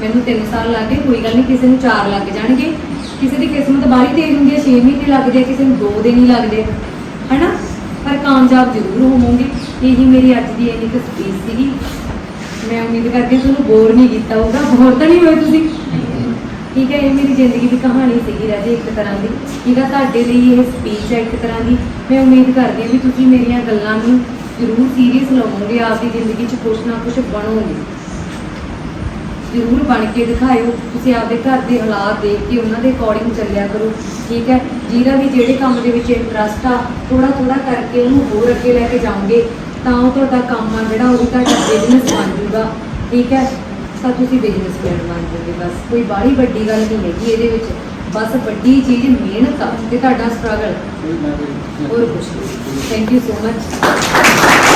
[SPEAKER 1] ਮੈਨੂੰ 3 ਸਾਲ ਲੱਗੇ ਕੋਈ ਗੱਲ ਨਹੀਂ, ਕਿਸੇ ਨੂੰ 4 ਲੱਗ ਜਾਣਗੇ। ਕਿਸੇ ਦੀ ਕਿਸਮਤ ਬਾਹਲੀ ਤੇਜ਼ ਹੁੰਦੀ ਹੈ 6 ਮਹੀਨੇ ਲੱਗਦੇ ਆ, ਕਿਸੇ ਨੂੰ 2 ਦਿਨ ਹੀ ਲੱਗਦੇ ਆ। ਹੈਨਾ? ਪਰ ਕਾਮਯਾਬ ਜ਼ਰੂਰ ਹੋਵੋਗੇ। ਇਹੀ ਮੇਰੀ ਅੱਜ ਦੀ ਇੰਨੀ ਕੁ ਸਪੀਚ ਸੀਗੀ। ਮੈਂ ਉਮੀਦ ਕਰਦੀ ਹਾਂ ਤੁਹਾਨੂੰ ਬੋਰ ਨਹੀਂ ਕੀਤਾ ਹੋਊਗਾ। ਬੋਰ ਤਾਂ ਨਹੀਂ ਹੋਏ ਤੁਸੀਂ? ਠੀਕ ਹੈ, ਇਹ ਮੇਰੀ ਜ਼ਿੰਦਗੀ ਦੀ ਕਹਾਣੀ ਸੀਗੀ ਰਾਜੇ ਇੱਕ ਤਰ੍ਹਾਂ ਦੀ। ਠੀਕ ਹੈ ਤੁਹਾਡੇ ਲਈ ਇਹ ਸਪੀਚ ਹੈ ਇੱਕ ਤਰ੍ਹਾਂ ਦੀ। ਮੈਂ ਉਮੀਦ ਕਰਦੀ ਹਾਂ ਵੀ ਤੁਸੀਂ ਮੇਰੀਆਂ ਗੱਲਾਂ ਨੂੰ ਜ਼ਰੂਰ ਸੀਰੀਅਸ ਲਵੋਗੇ ਆਪਦੀ ਜ਼ਿੰਦਗੀ 'ਚ ਕੁਛ ਨਾ ਕੁਛ ਬਣੋਗੇ। ਜ਼ਰੂਰ ਬਣ ਕੇ ਦਿਖਾਇਓ। ਤੁਸੀਂ ਆਪਦੇ ਘਰ ਦੇ ਹਾਲਾਤ ਦੇਖ ਕੇ ਉਹਨਾਂ ਦੇ ਅਕੋਰਡਿੰਗ ਚੱਲਿਆ ਕਰੋ। ਠੀਕ ਹੈ ਜਿਹਦਾ ਵੀ ਜਿਹੜੇ ਕੰਮ ਦੇ ਵਿੱਚ ਇੰਟਰਸਟ ਆ ਥੋੜਾ ਥੋੜਾ ਕਰਕੇ ਉਹਨੂੰ ਹੋਰ ਅੱਗੇ ਲੈ ਕੇ ਜਾਓਗੇ। ਤਾਂ ਉਹ ਤੁਹਾਡਾ ਕੰਮ ਆ ਜਿਹੜਾ ਉਹ ਵੀ ਤੁਹਾਡਾ ਬਿਜ਼ਨਸ ਬਣ ਜਾਊਗਾ ਠੀਕ ਹੈ? ਤਾਂ ਤੁਸੀਂ ਬਿਜ਼ਨਸਮੈਨ ਬਣ ਜਾਓਗੇ ਬਸ। ਕੋਈ ਬਾਹਲੀ ਵੱਡੀ ਗੱਲ ਨਹੀਂ ਹੈਗੀ ਇਹਦੇ ਵਿੱਚ। ਬਸ ਵੱਡੀ ਚੀਜ਼ ਮਿਹਨਤ ਆ ਤੇ ਤੁਹਾਡਾ ਸਟਰਗਲ ਹੋਰ ਕੁਝ ਨਹੀਂ। Thank you so much